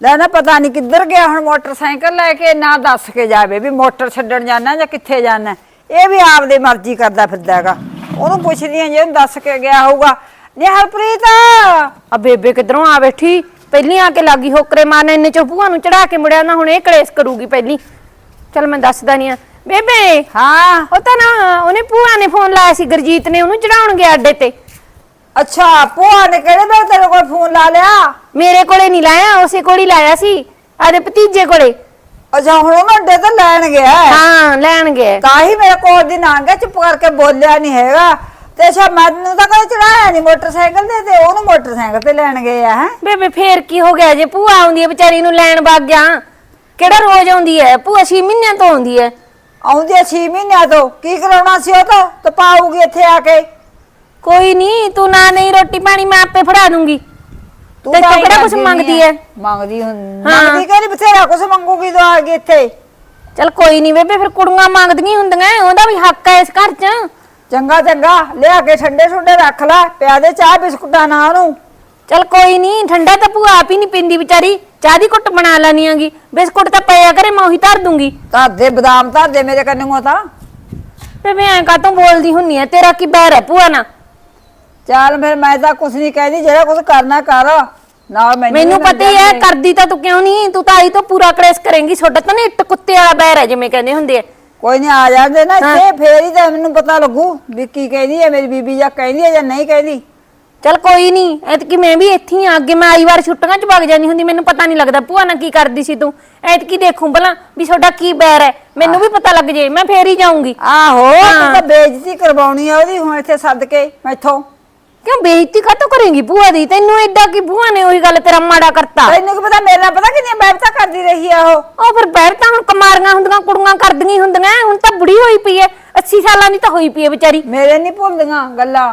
ਲੈ ਨਾ ਪਤਾ ਨਹੀਂ ਕਿੱਧਰ ਗਿਆ ਹੁਣ ਮੋਟਰਸਾਈਕਲ ਲੈ ਕੇ ਨਾ ਦੱਸ ਕੇ ਜਾਵੇ ਵੀ ਮੋਟਰ ਛੱਡਣ ਜਾਣਾ ਜਾਂ ਕਿੱਥੇ ਜਾਣਾ। ਇਹ ਵੀ ਆਪਦੀ ਮਰਜ਼ੀ ਕਰਦਾ ਫਿਰਦਾ ਹੈਗਾ। ਉਹਨੂੰ ਪੁੱਛਦੀ ਆ ਜੇ ਉਹਨੂੰ ਦੱਸ ਕੇ ਗਿਆ ਹੋਊਗਾ। ਨੀ ਹਰਪ੍ਰੀਤ! ਆ ਬੇਬੇ ਕਿਧਰੋਂ ਆ ਬੈਠੀ? ਪਹਿਲੀ ਆ ਕੇ ਲੱਗੀ ਹੋਕਰੇ ਮਾਰਨੇ ਇੰਨੇ ਚੋਂ ਭੂਆ ਨੂੰ ਚੜਾ ਕੇ ਮੁੜਿਆ ਨਾ ਹੁਣ ਇਹ ਕਲੇਸ਼ ਕਰੂਗੀ ਪਹਿਲੀ। ਚਲ ਮੈਂ ਦੱਸਦਾ ਨਹੀਂ ਆ। ਬੇਬੇ! ਹਾਂ। ਉਹ ਤਾਂ ਨਾ ਉਹਨੇ ਭੂਆ ਨੇ ਫੋਨ ਲਾਇਆ ਸੀ ਗੁਰਜੀਤ ਨੇ ਉਹਨੂੰ ਚੜਾਉਣ ਗਿਆ ਅੱਡੇ ਤੇ। ਅੱਛਾ ਭੂਆ ਨੇ ਕਿਹੜੇ ਵੇਲੇ ਤੇਰੇ ਕੋਲ ਫੋਨ ਲਾ ਲਿਆ? ਮੇਰੇ ਕੋਲੇ ਨਹੀਂ ਲਾਇਆ ਉਸੇ ਕੋਲ ਹੀ ਲਾਇਆ ਸੀ ਆਦੇ ਭਤੀਜੇ ਕੋਲੇ। ਅੱਛਾ ਹੁਣ ਉਹ ਅੱਡੇ ਤੇ ਲੈਣ ਗਿਆ ਹੈ। ਹਾਂ ਲੈਣ ਗਏ। ਤਾਂ ਹੀ ਮੇਰੇ ਕੋਲ ਦੀ ਨਾ ਗਿਆ ਚੁੱਪ ਕਰਕੇ ਬੋਲਿਆ ਨਹੀਂ ਹੈਗਾ। ਤੇ ਅੱਛਾ ਮੈਨੂੰ ਤਾਂ ਕਦੇ ਚੜਾਇਆ ਨਹੀਂ ਮੋਟਰਸਾਈਕਲ ਤੇ ਤੇ ਉਹਨੂੰ ਮੋਟਰਸਾਈਕਲ ਤੇ ਲੈਣ ਗਏ ਆ ਹੈ? ਬੇਬੇ ਫੇਰ ਕੀ ਹੋ ਗਿਆ? ਜੇ ਭੂਆ ਆਉਂਦੀ ਹੈ ਵਿਚਾਰੀ ਨੂੰ ਲੈਣ ਵਗ ਗਿਆ ਕਿਹੜਾ ਰੋਜ਼ ਆਉਂਦੀ ਹੈ? ਭੂਆ 6 ਮਹੀਨਿਆਂ ਤੋਂ ਆਉਂਦੀ ਹੈ। ਆਉਂਦੀ 6 ਮਹੀਨਿਆਂ ਤੋਂ। ਕੀ ਕਰਾਉਣਾ ਸੀ ਉਹ ਤਾਂ? ਤੇ ਪਾਉਗੀ ਇੱਥੇ ਆ ਕੇ। ਕੋਈ ਨਹੀਂ ਤੂੰ ਨਾ ਨਹੀਂ ਰੋਟੀ ਪਾਣੀ ਮੈਂ ਆਪੇ ਫੜਾ ਦੂੰਗੀ। ਤੂੰ ਤੇ ਤਾਂ ਤੂੰ ਕਿਹੜਾ ਕਰਦੀ ਮੰਗਦੀ ਨੀ ਹੈ? ਮੰਗਦੀ ਹੁਣ। ਮੰਗਦੀ ਕਹਿੰਦੀ ਬਥੇਰਾ ਕੁਛ ਮੰਗੂਗੀ ਤੂੰ ਆ ਗਈ ਇੱਥੇ। ਚਲ ਕੋਈ ਨਹੀਂ ਬੇਬੇ ਫਿਰ ਕੁੜੀਆਂ ਮੰਗਦੀਆਂ ਹੁੰਦੀਆਂ ਉਹਦਾ ਵੀ ਹੱਕ ਹੈ ਇਸ ਘਰ 'ਚ। ਚੰਗਾ ਚੰਗਾ ਲਿਆ ਕੇ ਠੰਡੇ ਠੁੰਡੇ ਰੱਖ ਲੈ ਪਿਆ ਦੇ ਚਾਹ ਬਿਸਕੁਟਾਂ ਨਾ ਉਹਨੂੰ। ਚਲ ਕੋਈ ਨਹੀਂ ਠੰਡਾ ਤਾਂ ਭੂਆ ਆਪ ਹੀ ਨਹੀਂ ਪਿੰਦੀ ਵਿਚਾਰੀ ਚਾਹ ਦੀ ਘੁੱਟ ਬਣਾ ਲੈਣੀ ਆਂਗੀ ਬਿਸਕੁਟ ਤਾਂ ਪਿਆ ਕਰੇ ਮੈਂ ਉਹੀ ਧਰ ਦੂੰਗੀ। ਧਰ ਦੇ ਬਦਾਮ ਧਰ ਦੇ ਮੇਰੇ ਕੰਨੋਂ ਤਾਂ। ਬੇਬੇ ਐਂ ਕਾਤੋਂ ਬੋਲਦੀ ਹੁੰਨੀ ਐ ਤੇਰਾ ਕੀ ਬੈਰ ਹੈ ਭੂਆ ਨਾਲ? ਚੱਲ ਫਿਰ ਮੈਂ ਤਾਂ ਕੁਛ ਨਹੀਂ ਕਹਿੰਦੀ ਜਿਹੜਾ ਕੁਛ ਕਰਨਾ ਕਰ। ਨਾਲ ਮੈਨੂੰ ਮੈਨੂੰ ਪਤਾ ਹੀ ਹੈ। ਕਰਦੀ ਤਾਂ ਤੂੰ ਕਿਉਂ ਨਹੀਂ? ਤੂੰ ਤਾਂ ਆਈ ਤਾਂ ਪੂਰਾ ਕਲੇਸ਼ ਕਰੇਂਗੀ ਛੋਟਾ ਤਾਂ ਨਹੀਂ ਇੱਟ ਕੁੱਤੇ ਵਾਲਾ ਬੈਰ ਹੈ ਜਿਵੇਂ ਕਹਿੰਦੇ ਹੁੰਦੇ ਆ। ਕੋਈ ਨਹੀਂ ਆ ਜਾਂਦੇ ਨਾ ਇੱਥੇ ਫੇਰ ਹੀ ਤਾਂ ਮੈਨੂੰ ਪਤਾ ਲੱਗੂ ਵੀ ਕੀ ਕਹਿੰਦੀ ਹੈ ਮੇਰੀ ਬੀਬੀ ਜਾਂ ਕਹਿੰਦੀ ਹੈ ਜਾਂ ਨਹੀਂ ਕਹਿੰਦੀ। ਚਲ ਕੋਈ ਨਹੀਂ ਐਤਕੀ ਮੈਂ ਵੀ ਇੱਥੇ ਹੀ ਆ ਅੱਗੇ ਮੈਂ ਆਈ ਵਾਰ ਛੁੱਟੀਆਂ 'ਚ ਵਗ ਜਾਂਦੀ ਹੁੰਦੀ ਮੈਨੂੰ ਪਤਾ ਨਹੀਂ ਲੱਗਦਾ ਭੂਆ ਨਾਲ ਕੀ ਕਰਦੀ ਸੀ ਤੂੰ? ਐਤਕੀ ਦੇਖੂੰ ਭਲਾ ਵੀ ਛੋਟਾ ਕੀ ਬੈਰ ਹੈ ਮੈਨੂੰ ਵੀ ਪਤਾ ਲੱਗ ਜੇ ਮੈਂ ਫੇਰ ਹੀ ਜਾਊਂਗੀ। ਆਹੋ। ਤੂੰ ਤਾਂ ਬੇਇੱਜ਼ਤੀ ਕਰਵਾਉਣੀ ਆ ਉਹਦੀ ਹੁਣ ਇੱਥੇ ਸੱਦ ਕੇ ਮੈਥੋਂ। ਕਿਉਂ ਬੇਇੱਜ਼ਤੀ ਕਾਤੋਂ ਕਰੇਂਗੀ ਭੂਆ ਦੀ? ਤੈਨੂੰ ਐਡਾ ਕੀ ਭੂਆ ਨੇ ਉਹੀ ਗੱਲ ਤੇਰਾ ਮਾੜਾ ਕਰਤਾ? ਤੈਨੂੰ ਕੀ ਪਤਾ ਮੇਰੇ ਨਾਲ ਪਤਾ ਕਿੰਨੀਆਂ ਬੈਠਾ ਕਰਦੀ ਰਹੀ ਆ ਉਹ? ਉਹ ਫਿਰ ਤਾਂ ਹੁਣ ਕਮਾਰੀਆਂ ਹੁੰਦੀਆਂ ਕੁੜੀਆਂ ਕਰਦੀਆਂ ਹੁੰਦੀਆਂ ਹੁਣ ਤਾਂ ਬੁੜੀ ਹੋਈ ਪਈ ਐ। 80 ਸਾਲਾਂ ਦੀ ਤਾਂ ਹੋਈ ਪਈ ਐ ਵਿਚਾਰੀ। ਮੇਰੇ ਨਹੀਂ ਭੁੱਲਦੀਆਂ ਗੱਲਾਂ।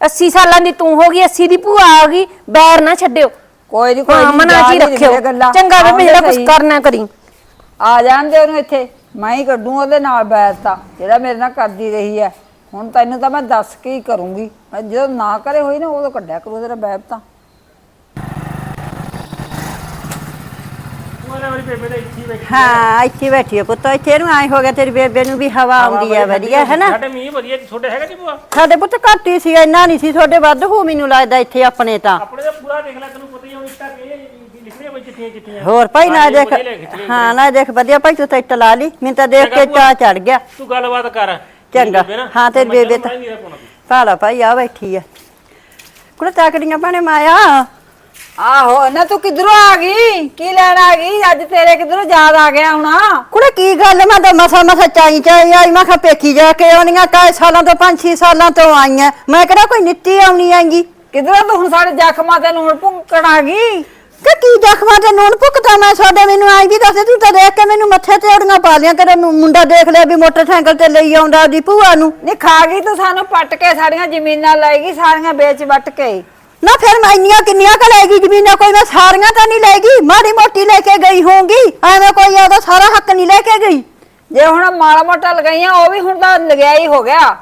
80 ਸਾਲਾਂ ਦੀ ਤੂੰ ਹੋ ਗਈ 80 ਦੀ ਭੂਆ ਆ ਗਈ ਬੈਰ ਨਾ ਛੱਡਿਓ। ਕੋਈ ਨਹੀਂ ਕੋਈ ਹਾਂ ਨਹੀਂ ਮਨਾ ਜੀ ਰੱਖਿਓ। ਚੰਗਾ ਵੇ ਜਿਹੜਾ ਕੁਝ ਕਰਨਾ ਕਰੀ। ਆ ਜਾਂਦੇ ਉਹਨੂੰ ਇੱਥੇ। ਮੈਂ ਹੀ ਕੱਢੂ ਉਹਦੇ ਨਾਲ ਬੈਠ ਤਾਂ ਜਿਹੜਾ ਮੇਰੇ ਨਾਲ ਕਰਦੀ ਰਹੀ ਹੈ ਹੁਣ ਤੈਨੂੰ ਤਾਂ ਮੈਂ ਦੱਸ ਕੇ ਹੀ ਕਰੂੰਗੀ। ਮੈਂ ਜਦੋਂ ਨਾ ਕਰੇ ਹੋਈ ਨਾ ਉਦੋਂ ਕੱਢਿਆ ਕਰੂ ਤੇਰਾ ਤਾਂ। ਬੇਬੇ ਇੱਥੇ ਹੀ ਬੈਠੀ ਹਾਂ ਇੱਥੇ ਬੈਠੀ ਆ ਪੁੱਤ। ਇੱਥੇ ਨੂੰ ਆਏ ਹੋ ਗਿਆ ਤੇਰੀ ਬੇਬੇ ਨੂੰ ਵੀ ਹਵਾ ਆਉਂਦੀ ਆ ਵਧੀਆ ਹੈ ਨਾ ਸਾਡੇ ਮੀਂਹ ਵਧੀਆ ਛੋਟੇ ਹੈਗਾ ਜੀ ਭੂਆ? ਸਾਡੇ ਪੁੱਤ ਘੱਟ ਹੀ ਸੀ ਇੰਨਾ ਨਹੀਂ ਸੀ। ਤੁਹਾਡੇ ਵੱਧ ਹੋ ਮੈਨੂੰ ਲੱਗਦਾ ਇੱਥੇ ਆਪਣੇ ਤਾਂ। ਆਪਣੇ ਦਾ ਪੂਰਾ ਦੇਖ ਲੈ ਤੈਨੂੰ ਪਤਾ ਹੀ ਹੋਣੀ ਇੱਟਾਂ ਕਿ ਲਿਖਣੀਆਂ ਬਈ ਚਿੱਠੀਆਂ ਚਿੱਠੀਆਂ ਹੋਰ ਭਾਈ ਨਾ ਦੇਖ। ਹਾਂ ਨਾ ਦੇਖ ਵਧੀਆ। ਭਾਈ ਤੂੰ ਤਾਂ ਇੱਟ ਲਾ ਲਈ। ਮੈਨੂੰ ਤਾਂ ਦੇਖ ਕੇ ਚਾਹ ਚੜ ਗਿਆ। ਤੂੰ ਗੱਲਬਾਤ ਕਰ। ਚੰਗਾ। ਹਾਂ, ਮੈਂ ਬੇਬੇ ਤੂੰ। ਭਾਲਾ ਭਾਈ ਆ ਬੈਠੀ ਆ। ਕੁੜੇ ਤਾਕੜੀਆਂ ਪਾਣੇ ਮਾਇਆ। ਆਹੋ ਨਾ ਤੂੰ ਕਿੱਧਰੋਂ ਆ ਗਈ? ਕੀ ਲੈਣ ਆ ਗਈ? ਅੱਜ ਤੇਰੇ ਕਿੱਧਰੋਂ ਯਾਦ ਆ ਗਿਆ ਹੁਣ? ਕੁੜੇ ਕੀ ਗੱਲ? ਮੈਂ ਤਾਂ ਮਸਾ ਮਸਾ ਚਾਈ ਚਾਈ ਆਈ। ਮੈਂ ਕਿਹਾ ਪੇਖੀ ਜਾ ਕੇ ਆਉਣੀਆਂ ਕਾਏ ਸਾਲਾਂ ਤੋਂ 5-6 ਸਾਲਾਂ ਤੋਂ ਆਈਆਂ। ਮੈਂ ਕਿਹੜਾ ਕੋਈ ਨਿੱਤੀ ਆਉਣੀ ਆਂਗੀ ਕਿੱਧਰੋਂ ਤੂੰ ਹੁਣ ਸਾਡੇ ਜ਼ਖਮਾਂ ਤੇ ਨੂਣ ਭੁੰਕਣ ਆ ਗਈ? ਕਿ ਕੀ ਜ਼ਖਮਾਂ ਤੇ ਨੂਨ ਭੁੱਕਦਾ ਮੈਂ ਸਾਡੇ ਮੈਨੂੰ ਆਈ ਵੀ ਦੱਸ ਤੂੰ ਤਾਂ ਦੇਖ ਕੇ ਮੈਨੂੰ ਮੱਥੇ ਤੇ ਓੜੀਆਂ ਪਾ ਲਿਆ ਕਰੇ। ਮੁੰਡਾ ਦੇਖ ਲਿਆ ਵੀ ਮੋਟਰਸਾਈਕਲ ਤੇ ਲਈ ਆਉਂਦਾ ਉਹਦੀ ਭੂਆ ਨੂੰ। ਨੀ ਖਾ ਗਈ ਤੂੰ ਸਾਨੂੰ ਪੱਟ ਕੇ ਸਾਡੀਆਂ ਜ਼ਮੀਨਾਂ ਲੈ ਗਈ ਸਾਰੀਆਂ ਵੇਚ ਵੱਟ ਕੇ। ਨਾ ਫਿਰ ਮੈਂ ਇੰਨੀਆਂ ਕਿੰਨੀਆਂ ਕ ਲੈਗੀ ਜ਼ਮੀਨਾਂ ਕੋਈ ਮੈਂ ਸਾਰੀਆਂ ਤਾਂ ਨਹੀਂ ਲੈਗੀ ਮਾੜੀ ਮੋਟੀ ਲੈ ਕੇ ਗਈ ਹੋਊਗੀ। ਐਵੇਂ ਕੋਈ ਉਹਦਾ ਸਾਰਾ ਹੱਕ ਨਹੀਂ ਲੈ ਕੇ ਗਈ। ਜੇ ਹੁਣ ਮਾੜਾ ਮੋਟਾ ਲਗਾਈਆਂ ਉਹ ਵੀ ਹੁਣ ਤਾਂ ਲਗਿਆਈ ਹੋ ਗਿਆ।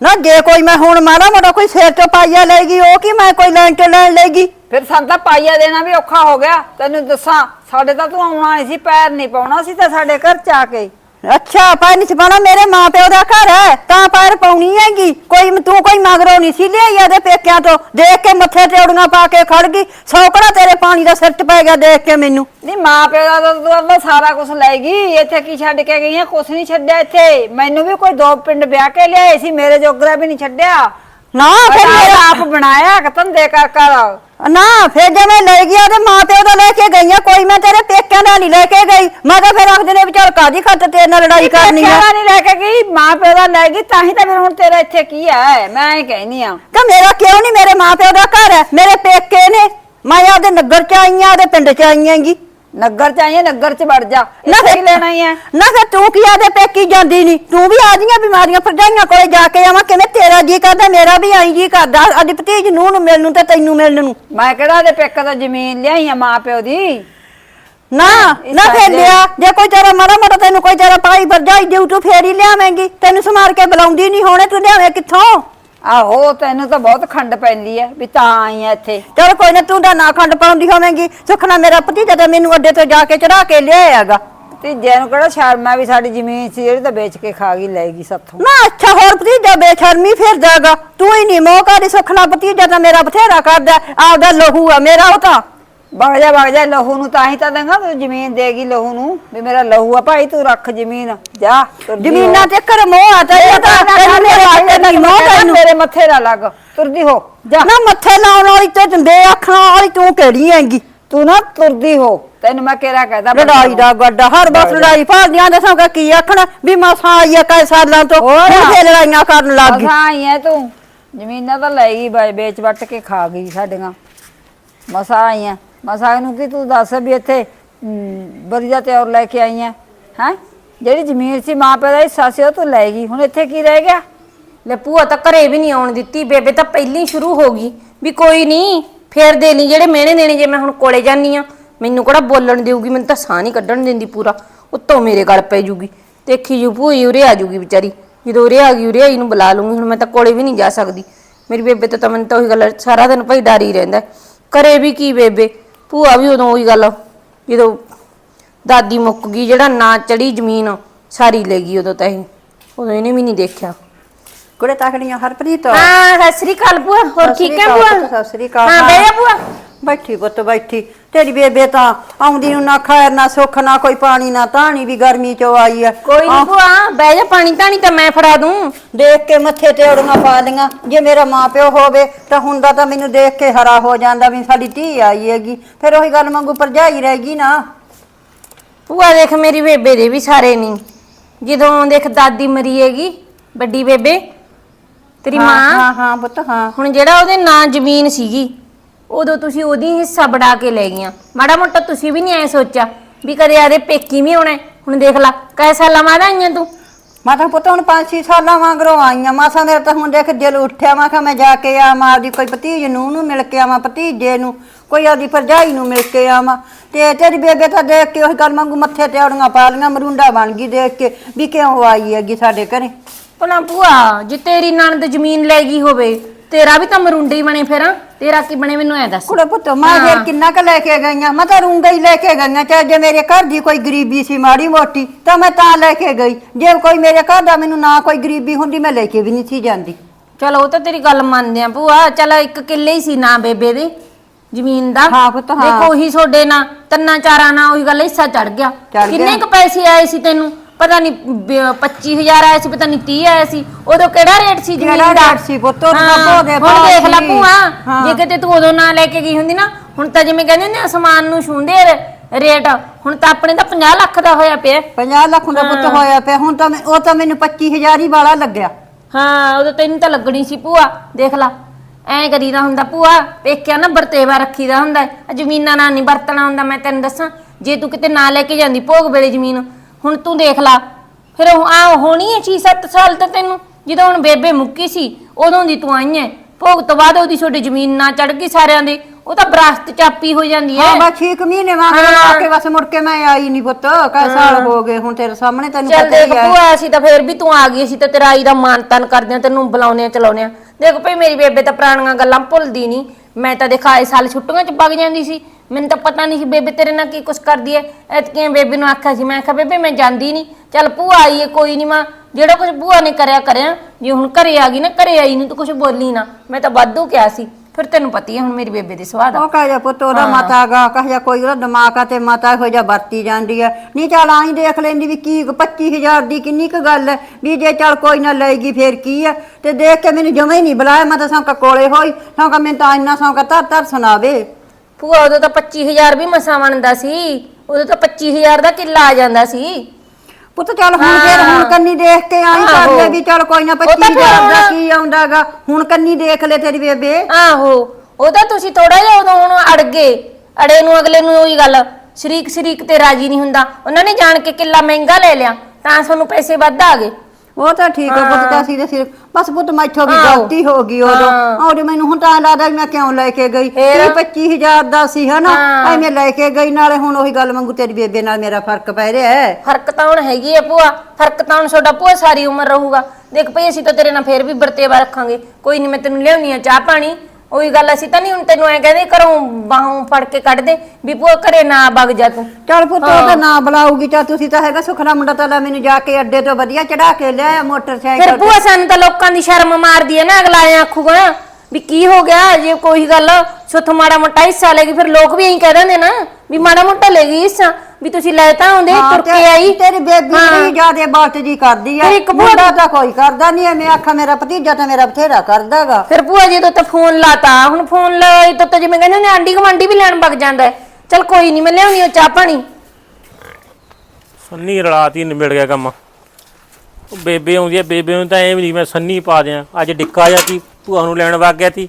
ਨਾ ਜੇ ਕੋਈ ਮੈਂ ਹੁਣ ਮਾੜਾ ਮੋਟਾ ਕੋਈ ਸਿਰ ਤੋਂ ਪਾਈਆ ਲੈਗੀ ਉਹ ਕੀ ਮੈਂ ਕੋਈ ਲੈਣ ਤੇ ਲੈਣ ਲੈਗੀ ਫਿਰ ਸਾਨੂੰ ਤਾਂ ਪਾਈਆ ਦੇਣਾ ਵੀ ਔਖਾ ਹੋ ਗਿਆ। ਤੈਨੂੰ ਦੱਸਾਂ, ਸਾਡੇ ਤਾਂ ਤੂੰ ਆਉਣਾ ਨਹੀਂ ਸੀ, ਪੈਰ ਨਹੀਂ ਪਾਉਣਾ ਸੀ ਤਾਂ ਸਾਡੇ ਘਰ ਚ ਆ ਕੇ। ਅੱਛਾ ਪੈਰ ਨਹੀਂ ਛਪਾਣਾ ਮੇਰੇ ਮਾਪਿਓ ਦਾ ਘਰ ਹੈ, ਤਾਂ ਪੈਰ ਪਾਉਣੀ ਹੈਗੀ। ਕੋਈ ਤੂੰ ਕੋਈ ਮਗਰੋਂ ਨਹੀਂ ਸੀ ਲਿਆਈ ਇਹਦੇ ਪੇਕਿਆਂ ਤੋਂ। ਦੇਖ ਕੇ ਮੱਥੇ ਤੇ ਓੜੀਆਂ ਪਾ ਕੇ ਖੜ ਗਈ। ਸੌਕੜਾ ਤੇਰੇ ਪਾਣੀ ਦਾ ਸਿਰ ਚ ਪੈ ਗਿਆ, ਦੇਖ ਕੇ ਮੈਨੂੰ। ਨਹੀਂ ਮਾਂ ਪਿਓ ਦਾ ਤਾਂ ਤੂੰ ਆਪਣਾ ਸਾਰਾ ਕੁਝ ਲੈ ਗਈ। ਇੱਥੇ ਕੀ ਛੱਡ ਕੇ ਗਈ ਹੈ ਕੁਛ ਨਹੀਂ ਛੱਡਿਆ ਇੱਥੇ। ਮੈਨੂੰ ਵੀ ਕੋਈ ਦੋ ਪਿੰਡ ਵਿਆਹ ਕੇ ਲਿਆਏ ਸੀ, ਮੇਰੇ ਜੋਗਰਾ ਵੀ ਨਹੀਂ ਛੱਡਿਆ। ਨਾ ਫਿਰ ਮੇਰਾ ਆਪ ਬਣਾਇਆ ਕਤਨ ਦੇ ਕਰ ਕਰ। ਨਾ ਫਿਰ ਜੇ ਮੈਂ ਲੈ ਗਿਆ ਤੇ ਮਾਂ ਪਿਓ ਦਾ ਲੈ ਕੇ ਗਈਆਂ ਕੋਈ ਮੈਂ ਤੇਰੇ ਪੇਕਿਆਂ ਦਾ ਨਹੀਂ ਲੈ ਕੇ ਗਈ। ਮੈਂ ਤਾਂ ਫਿਰ ਆਖਦੇ ਨੇ ਵਿਚਾਰ ਕਾਦੀ ਖਾਤਰ ਤੇਰੇ ਨਾਲ ਲੜਾਈ ਕਰਨੀ ਆ? ਨਹੀਂ ਲੈ ਕੇ ਗਈ ਮਾਂ ਪਿਓ ਦਾ ਲੈ ਗਈ ਤਾਂ ਹੀ ਤਾਂ ਫਿਰ ਹੁਣ ਤੇਰਾ ਇੱਥੇ ਕੀ ਹੈ? ਮੈਂ ਇਹ ਕਹਿਨੀ ਆ। ਕਿ ਮੇਰਾ ਕਿਉਂ ਨਹੀਂ? ਮੇਰੇ ਮਾਂ ਪਿਓ ਦਾ ਘਰ ਹੈ ਮੇਰੇ ਪੇਕੇ ਨੇ। ਮੈਂ ਆਪਦੇ ਨਗਰ ਚ ਆਈ ਆਂ ਉਹਦੇ ਪਿੰਡ ਚ ਆਈ ਆਂਗੀ ਨਗਰ ਚ ਆਈਏ ਨਗਰ ਚ ਵੜ ਜਾ। ਨਾ ਇੱਥੇ ਫਿਰ ਹੀ ਲੈਣਾ ਹੀ ਹੈ ਨਾ ਫਿਰ ਤੂੰ ਕੀ ਆਦੇ ਪੇਕੀ ਜਾਂਦੀ ਨਹੀਂ ਤੂੰ ਵੀ ਆ ਜੀਆਂ ਬਿਮਾਰੀਆਂ ਫਰਜਾਈਆਂ ਕੋਲੇ ਜਾ ਕੇ ਆਵਾਂ ਕਿਵੇਂ ਤੇਰਾ ਜੀ ਕਰਦਾ ਮੇਰਾ ਵੀ ਆਈ ਜੀ ਕਰਦਾ। ਅਦੀ ਭਤੀਜ ਨੂੰ ਨੂੰ ਮਿਲਣ ਨੂੰ ਤੇ ਤੈਨੂੰ ਮਿਲਣ ਨੂੰ। ਮੈਂ ਕਿਹੜਾ ਦੇ ਪੇਕੇ ਤੋਂ ਜ਼ਮੀਨ ਲਿਆਈ ਆ ਮਾਂ ਪਿਓ ਦੀ? ਨਾ ਨਾ ਸਾਡੇ- ਫੇਰ ਲਿਆ। ਜੇ ਕੋਈ ਤੇਰਾ ਮਾੜਾ ਮੋਟਾ ਤੈਨੂੰ ਕੋਈ ਤੇਰਾ ਪਾਈ ਵਰਜਾਈ ਦੇਉ ਤੂੰ ਫੇਰ ਹੀ ਲਿਆਵੇਂਗੀ। ਤੈਨੂੰ ਸਮਾਰ ਕੇ ਬੁਲਾਉਂਦੀ ਨਹੀਂ ਹੋਣੇ ਤੂੰ ਲਿਆਵੇਂ ਕਿੱਥੋਂ? ਆਹੋ ਤੈਨੂੰ ਤਾਂ ਬਹੁਤ ਖੰਡ ਪੈਂਦੀ ਐ ਵੀ ਤਾਂ ਆਈ ਐ ਇੱਥੇ। ਚਲ ਕੋਈ ਨਾ ਤੂੰ ਤਾਂ ਨਾ ਖੰਡ ਪਾਉਂਦੀ ਹੋਵੇਂਗੀ। ਸੁਖਣਾ ਮੇਰਾ ਭਤੀਜਾ ਤਾਂ ਮੈਨੂੰ ਅੱਡੇ ਤੋਂ ਜਾ ਕੇ ਚੜਾ ਕੇ ਲਿਆਏਗਾ ਤੀਜੇ ਨੂੰ ਕਿਹੜਾ ਸ਼ਰਮ ਆ ਵੀ ਸਾਡੀ ਜ਼ਮੀਨ ਸੀ ਜਿਹੜੀ ਤਾਂ ਵੇਚ ਕੇ ਖਾ ਗਈ ਲੈ ਗਈ ਸਾਥੋਂ। ਨਾ ਅੱਛਾ ਹੋਰ ਭਤੀਜਾ ਬੇਸ਼ਰਮੀ ਫਿਰਦਾਗਾ ਤੂੰ ਹੀ ਨਹੀਂ ਮੋਹ ਕਰੀ ਸੁਖਣਾ ਭਤੀਜਾ ਤਾਂ ਮੇਰਾ ਬਥੇਰਾ ਕਰਦਾ ਆਪਦਾ ਲਹੂ ਆ ਮੇਰਾ ਉਹ ਤਾਂ। ਵਗ ਜਾ ਵਗ ਜਾ ਲਹੂ ਨੂੰ ਤਾਂ ਹੀ ਤਾਂ ਦੇਂਗਾ ਤੂੰ ਜ਼ਮੀਨ ਦੇਗੀ ਲਹੂ ਨੂੰ ਵੀ ਮੇਰਾ ਲਹੂ ਆ ਭਾਈ ਤੂੰ ਰੱਖ ਜ਼ਮੀਨ ਜਾ ਤੁਰਦੀ ਹੋ। ਜ਼ਮੀਨਾਂ ਤੇ ਕਰ ਮੋਹ ਆ ਤਾਂ ਇਹ ਤਾਂ ਤੈਨੂੰ ਮੇਰੇ ਵਾਸਤੇ ਨਹੀਂ ਮੋਹ ਤੈਨੂੰ। ਮੇਰੇ ਮੱਥੇ ਨਾ ਲੱਗ ਤੁਰਦੀ ਹੋ ਜਾ। ਨਾ ਮੱਥੇ ਲਾਉਣ ਵਾਲੀ ਤੇ ਜੰਦੇ ਅੱਖਾਂ ਵਾਲੀ ਤੂੰ ਕਿਹੜੀ ਹੈਂਗੀ? ਤੂੰ ਨਾ ਤੁਰਦੀ ਹੋ ਤੈਨੂੰ ਮੈਂ ਕਿਹੜਾ ਕਹਦਾ ਲੜਾਈ ਦਾ ਗੱਡਾ ਹਰ ਬਸ ਲੜਾਈ ਭਾਲਦੀਆਂ ਦੱਸਾਂਗਾ ਕੀ ਆਖਣਾ? ਵੀ ਮਸਾਂ ਆਈ ਆ ਕਈ ਸਾਲਾਂ ਤੋਂ ਹੋਰ। ਹੁਣ ਫੇਰ ਲੜਾਈਆਂ ਕਰਨ ਲੱਗ ਗਈ। ਮਸਾਂ ਆਈ ਐ ਤੂੰ ਜ਼ਮੀਨਾਂ ਤਾਂ ਲੈ ਗਈ ਬਾਈ ਵੇਚ ਵੱਟ ਕੇ ਖਾ ਗਈ ਸਾਡੀਆਂ। ਮਸਾਂ ਆਈ ਐ। ਮਸਾਂ ਨੂੰ ਕੀ ਤੂੰ ਦੱਸ ਵੀ ਇੱਥੇ ਬਰੀਆ ਤੇ ਔਰ ਲੈ ਕੇ ਆਈ ਐ ਹੈ? ਜਿਹੜੀ ਜ਼ਮੀਨ ਸੀ ਮਾਂ ਪਿਓ ਦਾ ਹਿੱਸਾ ਸੀ ਉਹ ਤੂੰ ਲੈ ਗਈ, ਹੁਣ ਇੱਥੇ ਕੀ ਰਹਿ ਗਿਆ? ਲੈ ਭੂਆ ਤਾਂ ਘਰੇ ਵੀ ਨਹੀਂ ਆਉਣ ਦਿੱਤੀ, ਬੇਬੇ ਤਾਂ ਪਹਿਲੀ ਸ਼ੁਰੂ ਹੋ ਗਈ, ਵੀ ਕੋਈ ਨਹੀਂ, ਫੇਰ ਦੇ ਲਈ ਜਿਹੜੇ ਮਿਹਣੇ ਦੇਣੇ ਜੇ ਮੈਂ ਹੁਣ ਕੋਲੇ ਜਾਨੀ ਆ, ਮੈਨੂੰ ਕਿਹੜਾ ਬੋਲਣ ਦੇਊਗੀ, ਮੈਨੂੰ ਤਾਂ ਸਾਹ ਨਹੀਂ ਕੱਢਣ ਦਿੰਦੀ ਪੂਰਾ, ਉੱਤੋਂ ਮੇਰੇ ਗਲ ਪੈ ਜੂਗੀ, ਦੇਖੀ ਜੂ ਭੂਈ ਉਰੇ ਆ ਜੂਗੀ ਵਿਚਾਰੀ, ਜਦੋਂ ਉਰੇ ਆ ਗਈ, ਉਰੇ ਆਈ ਨੂੰ ਬੁਲਾ ਲੂੰਗੀ ਹੁਣ ਮੈਂ ਤਾਂ ਕੋਲੇ ਵੀ ਨਹੀਂ ਜਾ ਸਕਦੀ, ਮੇਰੀ ਬੇਬੇ ਤਾਂ ਮੈਨੂੰ ਤਾਂ ਉਹੀ ਗੱਲ ਸਾਰਾ ਦਿਨ ਭਾਈ ਡਰ ਹੀ ਰਹਿੰਦਾ ਕਰੇ ਵੀ ਕੀ ਬੇਬੇ ਭੂਆ ਵੀ ਉਦੋਂ ਉਹੀ ਗੱਲ ਜਦੋਂ ਦਾਦੀ ਮੁੱਕ ਗਈ ਜਿਹੜਾ ਨਾ ਚੜੀ ਜ਼ਮੀਨ ਸਾਰੀ ਲੈ ਗਈ ਉਦੋਂ ਤਾਂ ਉਦੋਂ ਇਹਨੇ ਵੀ ਨਹੀਂ ਦੇਖਿਆ। ਕੁੜੇ ਤਕੜੀਆਂ ਹਰਪ੍ਰੀਤ। ਹਾਂ ਸਤਿ ਸ੍ਰੀ ਅਕਾਲ ਭੂਆ। ਹੋਰ ਠੀਕ ਹੈ ਭੂਆ? ਸਤਿ ਸ੍ਰੀ ਅਕਾਲ। ਹਾਂ ਜਾ ਭੂਆ। ਬੈਠੀ ਪੁੱਤ ਬੈਠੀ। ਤੇਰੀ ਬੇਬੇ ਤਾਂ ਆਉਂਦੀ ਨੂੰ ਨਾ ਖੈਰ ਨਾ ਸੁੱਖ ਨਾ ਕੋਈ ਪਾਣੀ ਨਾ ਤਾਣੀ ਵੀ ਗਰਮੀ ਚੋਂ ਆਈ ਆ। ਕੋਈ ਨਹੀਂ ਭੂਆ ਬਹਿ ਜਾ ਪਾਣੀ ਧਾਣੀ ਤਾਂ ਮੈਂ ਫੜਾ ਦੂੰ। ਦੇਖ ਕੇ ਮੱਥੇ ਤੇ ਔੜੀਆਂ ਪਾ ਲੀਆਂ ਜੇ ਮੇਰਾ ਮਾਪਿਓ ਹੋਵੇ ਤਾਂ ਹੁੰਦਾ ਤਾਂ ਮੈਨੂੰ ਦੇਖ ਕੇ ਹਰਾ ਹੋ ਜਾਂਦਾ ਵੀ ਸਾਡੀ ਧੀ ਆਈ ਹੈਗੀ। ਫਿਰ ਉਹੀ ਗੱਲ ਵਾਂਗੂ ਭਰਜਾਈ ਰਹੇਗੀ ਨਾ। ਭੂਆ ਦੇਖ ਮੇਰੀ ਬੇਬੇ ਦੇ ਵੀ ਸਾਰੇ ਨਹੀਂ ਜਦੋਂ ਦੇਖ ਦਾਦੀ ਮਰੀ ਹੈਗੀ ਵੱਡੀ ਬੇਬੇ ਤੇਰੀ ਹਾਂ ਮਾਂ ਹਾਂ ਹਾਂ ਪੁੱਤ ਹਾਂ। ਹੁਣ ਜਿਹੜਾ ਉਹਦੇ ਨਾਂ ਜ਼ਮੀਨ ਸੀਗੀ ਉਦੋਂ ਤੁਸੀਂ ਉਹਦੀ ਹਿੱਸਾ ਬੜਾ ਕੇ ਲੈ ਗਈਆਂ। ਮਾੜਾ ਮੋਟਾ ਤੁਸੀਂ ਵੀ ਨਹੀਂ ਐ ਸੋਚਿਆ ਵੀ ਕਦੇ ਆਦੇ ਪੇਕੀ ਵੀ ਹੋਣਾ ਹੈ। ਹੁਣ ਦੇਖ ਲੈ ਕੈ ਸਾਲਾਂ ਬਾਅਦ ਆਈਆਂ ਤੂੰ? ਮੈਂ ਤਾਂ ਪੁੱਤ ਹੁਣ 5-6 ਸਾਲਾਂ ਵਾਂਗਰੋਂ ਆਈਆਂ। ਮਾਸਾ ਮੇਰੇ ਤਾਂ ਹੁਣ ਦੇਖ ਦਿਲ ਉੱਠਿਆ ਮੈਂ ਕਿਹਾ ਮੈਂ ਜਾ ਕੇ ਆਵਾਂ ਆਪਦੀ ਕੋਈ ਭਤੀਜ ਨੂੰ ਨੂੰ ਮਿਲ ਕੇ ਆਵਾਂ ਭਤੀਜੇ ਨੂੰ ਕੋਈ ਆਪਦੀ ਭਰਜਾਈ ਨੂੰ ਮਿਲ ਕੇ ਆਵਾਂ। ਤੇ ਤੇਰੀ ਬੇਬੇ ਤਾਂ ਦੇਖ ਕੇ ਉਹੀ ਗੱਲ ਵਾਂਗੂ ਮੱਥੇ ਤੇ ਔੜੀਆਂ ਪਾ ਲੀਆਂ ਮਰੁੰਡਾ ਬਣ ਗਈ ਦੇਖ ਕੇ ਵੀ ਕਿਉਂ ਆਈ ਹੈਗੀ ਸਾਡੇ ਘਰੇ? ਭਲਾ ਭੂਆ ਜੇ ਤੇਰੀ ਨਣਦ ਜ਼ਮੀਨ ਲੈ ਗਈ ਹੋਵੇ ਤੇਰਾ ਵੀ ਤਾਂ ਮਰੁੰਡੇ ਬਣੇ ਫਿਰ ਤੇਰਾ ਕੀ ਬਣੇ ਮੈਨੂੰ ਐ ਦੱਸ। ਕੁੜੇ ਪੁੱਤ ਮੈਂ ਫਿਰ ਕਿੰਨਾ ਕ ਲੈ ਕੇ ਗਈਆਂ? ਮੈਂ ਤਾਂ ਰੂੰਗਾ ਹੀ ਲੈ ਕੇ ਗਈਆਂ ਚਾਹੇ ਜੇ ਮੇਰੇ ਘਰ ਦੀ ਕੋਈ ਗਰੀਬੀ ਸੀ ਮਾੜੀ ਮੋਟੀ ਤਾਂ ਮੈਂ ਤਾਂ ਲੈ ਕੇ ਗਈ। ਜੇ ਕੋਈ ਮੇਰੇ ਘਰ ਦਾ ਮੈਨੂੰ ਨਾ ਕੋਈ ਗਰੀਬੀ ਹੁੰਦੀ ਮੈਂ ਲੈ ਕੇ ਵੀ ਨਹੀਂ ਸੀ ਜਾਂਦੀ। ਚਲੋ ਉਹ ਤਾਂ ਤੇਰੀ ਗੱਲ ਮੰਨਦੇ ਆ ਭੂਆ ਚਲ ਇੱਕ ਕਿੱਲੇ ਹੀ ਸੀ ਨਾ ਬੇਬੇ ਦੇ ਜ਼ਮੀਨ ਦਾ। ਹਾਂ ਪੁੱਤ, ਹਾਂ। ਦੇਖੋ ਉਹੀ ਤੁਹਾਡੇ ਨਾਲ ਤਿੰਨਾਂ ਚਾਰਾਂ ਨਾਲ ਉਹੀ ਗੱਲ ਹਿੱਸਾ ਚੜ ਗਿਆ। ਚੜ੍ਹ ਕਿੰਨੇ। ਕੁ ਪੈਸੇ ਆਏ ਸੀ ਤੈਨੂੰ? ਪਤਾ ਨਹੀਂ 25000 ਆਏ ਸੀ ਪਤਾ ਨਹੀਂ 30 ਆਏ ਸੀ ਉਦੋਂ ਕਿਹੜਾ ਰੇਟ ਸੀ ਜ਼ਮੀਨ ਕਿਹੜਾ ਦਾ ਰੇਟ ਸੀ ਪੁੱਤ? ਉਦੋਂ ਹਾਂ, ਤਾਂ ਭੋਦੇ ਹੁਣ ਭਾਅ ਦੇਖ ਲੈ ਸੀ। ਭੂਆ ਹਾਂ। ਜੇ ਕਿਤੇ ਤੂੰ ਉਦੋਂ ਨਾ ਲੈ ਕੇ ਗਈ ਹੁੰਦੀ ਨਾ ਹੁਣ ਤਾਂ ਜਿਵੇਂ ਕਹਿੰਦੇ ਨੇ ਅਸਮਾਨ ਨੂੰ ਛੂੰਦੇ ਰ- ਰੇਟ ਹੁਣ ਤਾਂ ਆਪਣੇ ਤਾਂ 50 ਲੱਖ ਦਾ ਹੋਇਆ ਪਿਆ 50 ਲੱਖ ਦਾ ਪੁੱਤ ਹੋਇਆ ਪਿਆ ਹੁਣ ਤਾਂ ਮੈਂ- ਉਹ ਤਾਂ ਮੈਨੂੰ 25000 ਹੀ ਵਾਲਾ ਲੱਗਿਆ ਹਾਂ ਉਦੋਂ ਤੈਨੂੰ ਤਾਂ ਲੱਗਣੀ ਸੀ ਭੂਆ ਦੇਖ ਲਾ ਐਂ ਕਰੀਦਾ ਹੁੰਦਾ ਭੂਆ ਪੇਕਿਆ ਨਾ ਵਰਤੇਵਾ ਰੱਖੀਦਾ ਹੁੰਦਾ ਹੈ। ਆਹ ਜ਼ਮੀਨਾਂ ਨਾਲ ਨਹੀਂ ਵਰਤਣਾ ਹੁੰਦਾ ਮੈਂ ਤੈਨੂੰ ਦੱਸਾਂ ਜੇ ਤੂੰ ਕਿਤੇ ਨਾ ਲੈ ਕੇ ਜਾਂਦੀ ਭੋਗ ਵੇਲੇ ਜ਼ਮੀਨ ਹੁਣ ਤੂੰ ਦੇਖ ਲਾ। ਫਿਰ ਉਹ ਆ ਹੋਣੀ ਹੈ 6-7 ਸਾਲ ਤੇ ਤੈਨੂੰ। ਜਦੋਂ ਹੁਣ ਬੇਬੇ ਮੁੱਕੀ ਸੀ ਉਦੋਂ ਦੀ ਤੂੰ ਆਈ ਹੈ। ਭੋਗ ਤੋਂ ਬਾਅਦ ਉਹਦੀ ਛੋਟੀ ਜ਼ਮੀਨ ਨਾ ਚੜ ਗਈ ਸਾਰਿਆਂ ਦੇ। ਉਹ ਤਾਂ ਵਿਰਾਸਤ ਚਾਪੀ ਹੋ ਜਾਂਦੀ ਹੈ। ਹਾਂ ਬਸ 6 ਮਹੀਨੇ ਵਾਂਗ ਹਾਂ। ਆ ਕੇ ਬਸ ਮੁੜ ਕੇ ਮੈਂ ਆਈ ਨਹੀਂ ਪੁੱਤ। ਕਈ ਸਾਲ ਹੋ ਗਏ ਹੁਣ ਤੇਰੇ ਸਾਹਮਣੇ ਤੈਨੂੰ ਚੱਲ ਪਤਾ ਦੇਖ ਹੀ। ਹੈ ਭੂਆ ਅਸੀਂ ਤਾਂ ਫੇਰ ਵੀ ਤੂੰ ਆ ਗਈ ਅਸੀਂ ਤਾਂ ਤੇਰਾ ਆਈ ਦਾ ਮਾਨ ਤਾਨ ਕਰਦੇ ਆ ਤੈਨੂੰ ਬੁਲਾਉਨੇ ਆ ਚਲਾਉਨੇ ਆ। ਦੇਖ ਭਈ ਮੇਰੀ ਬੇਬੇ ਤਾਂ ਪੁਰਾਣੀਆਂ ਗੱਲਾਂ ਭੁੱਲਦੀ ਨਹੀਂ ਮੈਂ ਤਾਂ ਦੇਖ ਆਏ ਸਾਲ ਛੁੱਟੀਆਂ ਚ ਪੱਗ ਜਾਂਦੀ ਸੀ। ਮੈਨੂੰ ਤਾਂ ਪਤਾ ਨਹੀਂ ਸੀ, ਬੇਬੇ ਤੇਰੇ ਨਾਲ ਕੀ ਕੁਛ ਕਰਦੀ ਐ। ਐਤਕੀਆਂ ਬੇਬੇ ਨੂੰ ਆਖਿਆ ਸੀ, ਮੈਂ ਆਖਿਆ ਬੇਬੇ, ਮੈਂ ਜਾਂਦੀ ਨਹੀਂ ਚੱਲ ਭੂਆ ਆਈ ਏ, ਕੋਈ ਨਹੀਂ ਮਾਂ। ਜਿਹੜਾ ਕੁਝ ਭੂਆ ਨੇ ਕਰਿਆ ਕਰਿਆ। ਜੇ ਹੁਣ ਘਰੇ ਆ ਗਈ ਨਾ, ਘਰੇ ਆਈ ਨੂੰ, ਤੂੰ ਕੁਝ ਬੋਲੀ ਨਾ। ਮੈਂ ਤਾਂ ਵਾਧੂ ਕਿਹਾ ਸੀ। ਫਿਰ ਤੈਨੂੰ ਪਤੀ ਹੈ ਹੁਣ ਮੇਰੀ ਬੇਬੇ ਦੇ ਸੁਭਾਅ ਦਾ। ਉਹ ਕਹ ਜਾ ਪੁੱਤ ਉਹਦਾ ਮਾਤਾ ਗਾ ਕਹ ਜਾ ਕੋਈ ਉਹਦਾ ਦਿਮਾਗ ਆ ਤੇ ਮਾਤਾ ਇਹੋ ਜਿਹਾ ਵਰਤੀ ਜਾਂਦੀ ਹੈ ਨਹੀਂ ਚੱਲ ਆਈ ਦੇਖ ਲੈਂਦੀ ਵੀ ਕੀ 25000 ਦੀ ਕਿੰਨੀ ਕੁ ਗੱਲ ਹੈ ਵੀ ਜੇ ਚੱਲ ਕੋਈ ਨਾ ਲਏਗੀ ਫੇਰ ਕੀ ਹੈ ਤੇ ਦੇਖ ਕੇ ਮੈਨੂੰ ਜਮਾ ਹੀ ਨਹੀਂ ਬੁਲਾਇਆ ਮੈਂ ਤਾਂ ਸੌਂਕਾ ਕੋਲੇ ਹੋਈ ਸੌਂਕਾ ਮੈਨੂੰ ਤਾਂ ਇੰਨਾ ਸੌਂਕਾ ਤਰ ਤਰ ਸੁਣਾਵੇ। ਭੂਆ ਉਦੋਂ ਤਾਂ 25000 ਵੀ ਮਸਾ ਬਣਦਾ ਸੀ ਉਦੋਂ ਤਾਂ 25000 ਦਾ ਕਿੱਲਾ ਆ ਜਾਂਦਾ ਸੀ। ਪੁੱਤ ਚੱਲ ਹੁਣ ਫੇਰ ਹੁਣ ਕੰਨੀ ਦੇਖ ਕੇ ਆਈ ਕਰ। ਲੈ ਵੀ ਚੱਲ ਕੋਈ ਨਾ ਉਹ ਤਾਂ 25000 ਦਾ ਫਿਰ ਕੀ ਆਉਂਦਾਗਾ? ਹੁਣ ਕੰਨੀ ਦੇਖ ਲੈ ਤੇਰੀ ਬੇਬੇ। ਆਹੋ ਉਹ ਤਾਂ ਤੁਸੀਂ ਥੋੜਾ ਜਿਹਾ ਉਦੋਂ ਹੁਣ ਅੜ ਗਏ। ਅੜੇ ਨੂੰ ਅਗਲੇ ਨੂੰ ਉਹੀ ਗੱਲ ਸ਼ਰੀਕ ਸ਼ਰੀਕ ਤੇ ਰਾਜੀ ਨਹੀਂ ਹੁੰਦਾ। ਉਹਨਾਂ ਨੇ ਜਾਣ ਕੇ ਕਿੱਲਾ ਮਹਿੰਗਾ ਲੈ ਲਿਆ ਤਾਂ ਤੁਹਾਨੂੰ ਪੈਸੇ ਵੱਧ ਆ ਗਏ। ਉਹ ਤਾਂ ਠੀਕ ਹੈ। ਪੁੱਤ ਕਾਸੀ ਦੇ ਸਿਰ ਬਸ ਪੁੱਤ ਮੈਥੋਂ ਵੀ। ਗਲਤੀ ਹੋ ਗਈ ਉਦੋਂ। ਔਰ ਮੈਨੂੰ ਹੁਣ ਤਾਂ ਲੱਗਦਾ ਮੈਂ ਕਿਉਂ ਲੈ ਕੇ ਗਈ? ਫੇਰ? 25000 ਦਾ ਸੀ ਹਨਾ। ਐਵੇਂ ਲੈ ਕੇ ਗਈ ਨਾਲੇ ਹੁਣ ਉਹੀ ਗੱਲ ਮੰਗੂ ਤੇਰੀ ਬੇਬੇ ਨਾਲ ਮੇਰਾ ਫ਼ਰਕ ਪੈ ਰਿਹਾ ਹੈ। ਫ਼ਰਕ ਤਾਂ ਹੁਣ ਹੈਗੀ ਹੈ ਭੂਆ ਫ਼ਰਕ ਤਾਂ ਹੁਣ ਤੁਹਾਡਾ ਭੂਆ ਸਾਰੀ ਉਮਰ ਰਹੂਗਾ। ਦੇਖ ਭਈ ਅਸੀਂ ਤਾਂ ਤੇਰੇ ਨਾਲ ਫੇਰ ਵੀ ਵਰਤੇਵਾ ਰੱਖਾਂਗੇ। ਕੋਈ ਨਹੀਂ ਮੈਂ ਤੈਨੂੰ ਲਿਆਉਣੀ ਆ ਚਾਹ ਪਾਣੀ। ਉਹੀ ਗੱਲ ਅਸੀਂ ਤਾਂ ਨਹੀਂ ਹੁਣ ਤੈਨੂੰ ਐ ਕਹਿੰਦੇ ਘਰੋਂ ਬਾਹੋਂ ਫੜ ਕੇ ਕੱਢ ਦੇ ਵੀ ਭੂਆ ਘਰੇ ਨਾ ਵਗ ਜਾ ਤੂੰ। ਚੱਲ ਪੁੱਤ ਉਹ ਤਾਂ ਨਾ ਬੁਲਾਊਗੀ ਤਾਂ ਤੁਸੀਂ ਤਾਂ ਹੈਗਾ ਸੁਖਣਾ ਮੁੰਡਾ ਤਾਂ ਲੈ ਮੈਨੂੰ ਜਾ ਕੇ ਅੱਡੇ ਤੋਂ ਵਧੀਆ ਚੜਾ ਕੇ ਫਿਰ ਮੋਟਰਸਾਈਕਲ ਤੇ। ਭੂਆ ਸਾਨੂੰ ਤਾਂ ਲੋਕਾਂ ਦੀ ਸ਼ਰਮ ਮਾਰਦੀ ਹੈ ਨਾ ਅਗਲਾ ਐ ਆਖੂਗਾ ਵੀ ਕੀ ਹੋ ਗਿਆ ਜੇ ਕੋਈ ਗੱਲ ਸੁੱਥ ਮਾੜਾ ਮੋਟਾ ਹਿੱਸਾ ਲੈ ਗਈ ਫਿਰ ਲੋਕ ਵੀ ਐਂ ਕਹਿ ਦਿੰਦੇ ਨਾ ਵੀ ਮਾੜਾ ਮੋਟਾ ਲੈ ਗਈ ਹਿੱਸਾ। ਵੀ ਤੁਸੀਂ ਲੈ ਤਾਂ ਆਉਂਦੇ ਹਾਂ, ਤੁਰ ਤੇ ਕੇ ਆਈ। ਤੇਰੀ ਬੇਬੀ ਹਾਂ। ਵੀ ਜਿਆਦੇ ਬਾਤ ਜੀ ਕਰਦੀ ਫਿਰ ਹੈ ਇੱਕ ਭੂਆ- ਮੁੰਡਾ ਤਾਂ ਕੋਈ ਕਰਦਾ ਨਹੀਂ ਐ ਮੈਂ ਆਖਾਂ ਮੇਰਾ ਭਤੀਜਾ ਤਾਂ ਮੇਰਾ ਬਥੇਰਾ ਕਰਦਾਗਾ ਫਿਰ ਭੂਆ ਜੀ ਤੋਂ ਤਾਂ ਫੋਨ ਲਾਤਾ ਹੁਣ ਫੋਨ ਲਾਈ ਤਾਂ ਤਾਂ ਜਿਵੇਂ ਕਹਿੰਦੇ ਨੇ ਆਂਡੀ ਗਵਾਂਡੀ ਵੀ ਲੈਣ ਵਗ ਜਾਂਦਾ ਹੈ। ਚੱਲ ਕੋਈ ਨਹੀਂ ਮੈਂ ਲਿਆਉਣੀ ਉਹ ਚਾਹ ਪਾਣੀ। ਸੰਨੀ ਰਲਾਤੀ ਨਿਬੜ ਗਿਆ ਕੰਮ। ਉਹ ਬੇਬੇ ਆਉਂਦੀ ਆ ਬੇਬੇ ਨੂੰ ਤਾਂ ਐ ਵੀ ਨਹੀਂ ਮੈਂ ਸੰਨੀ ਪਾ ਦਿਆਂ। ਅੱਜ ਡਿੱਕਾ ਜਾ ਕੀ ਭੂਆ ਨੂੰ ਲੈਣ ਵਗ ਗਿਆ ਤੀ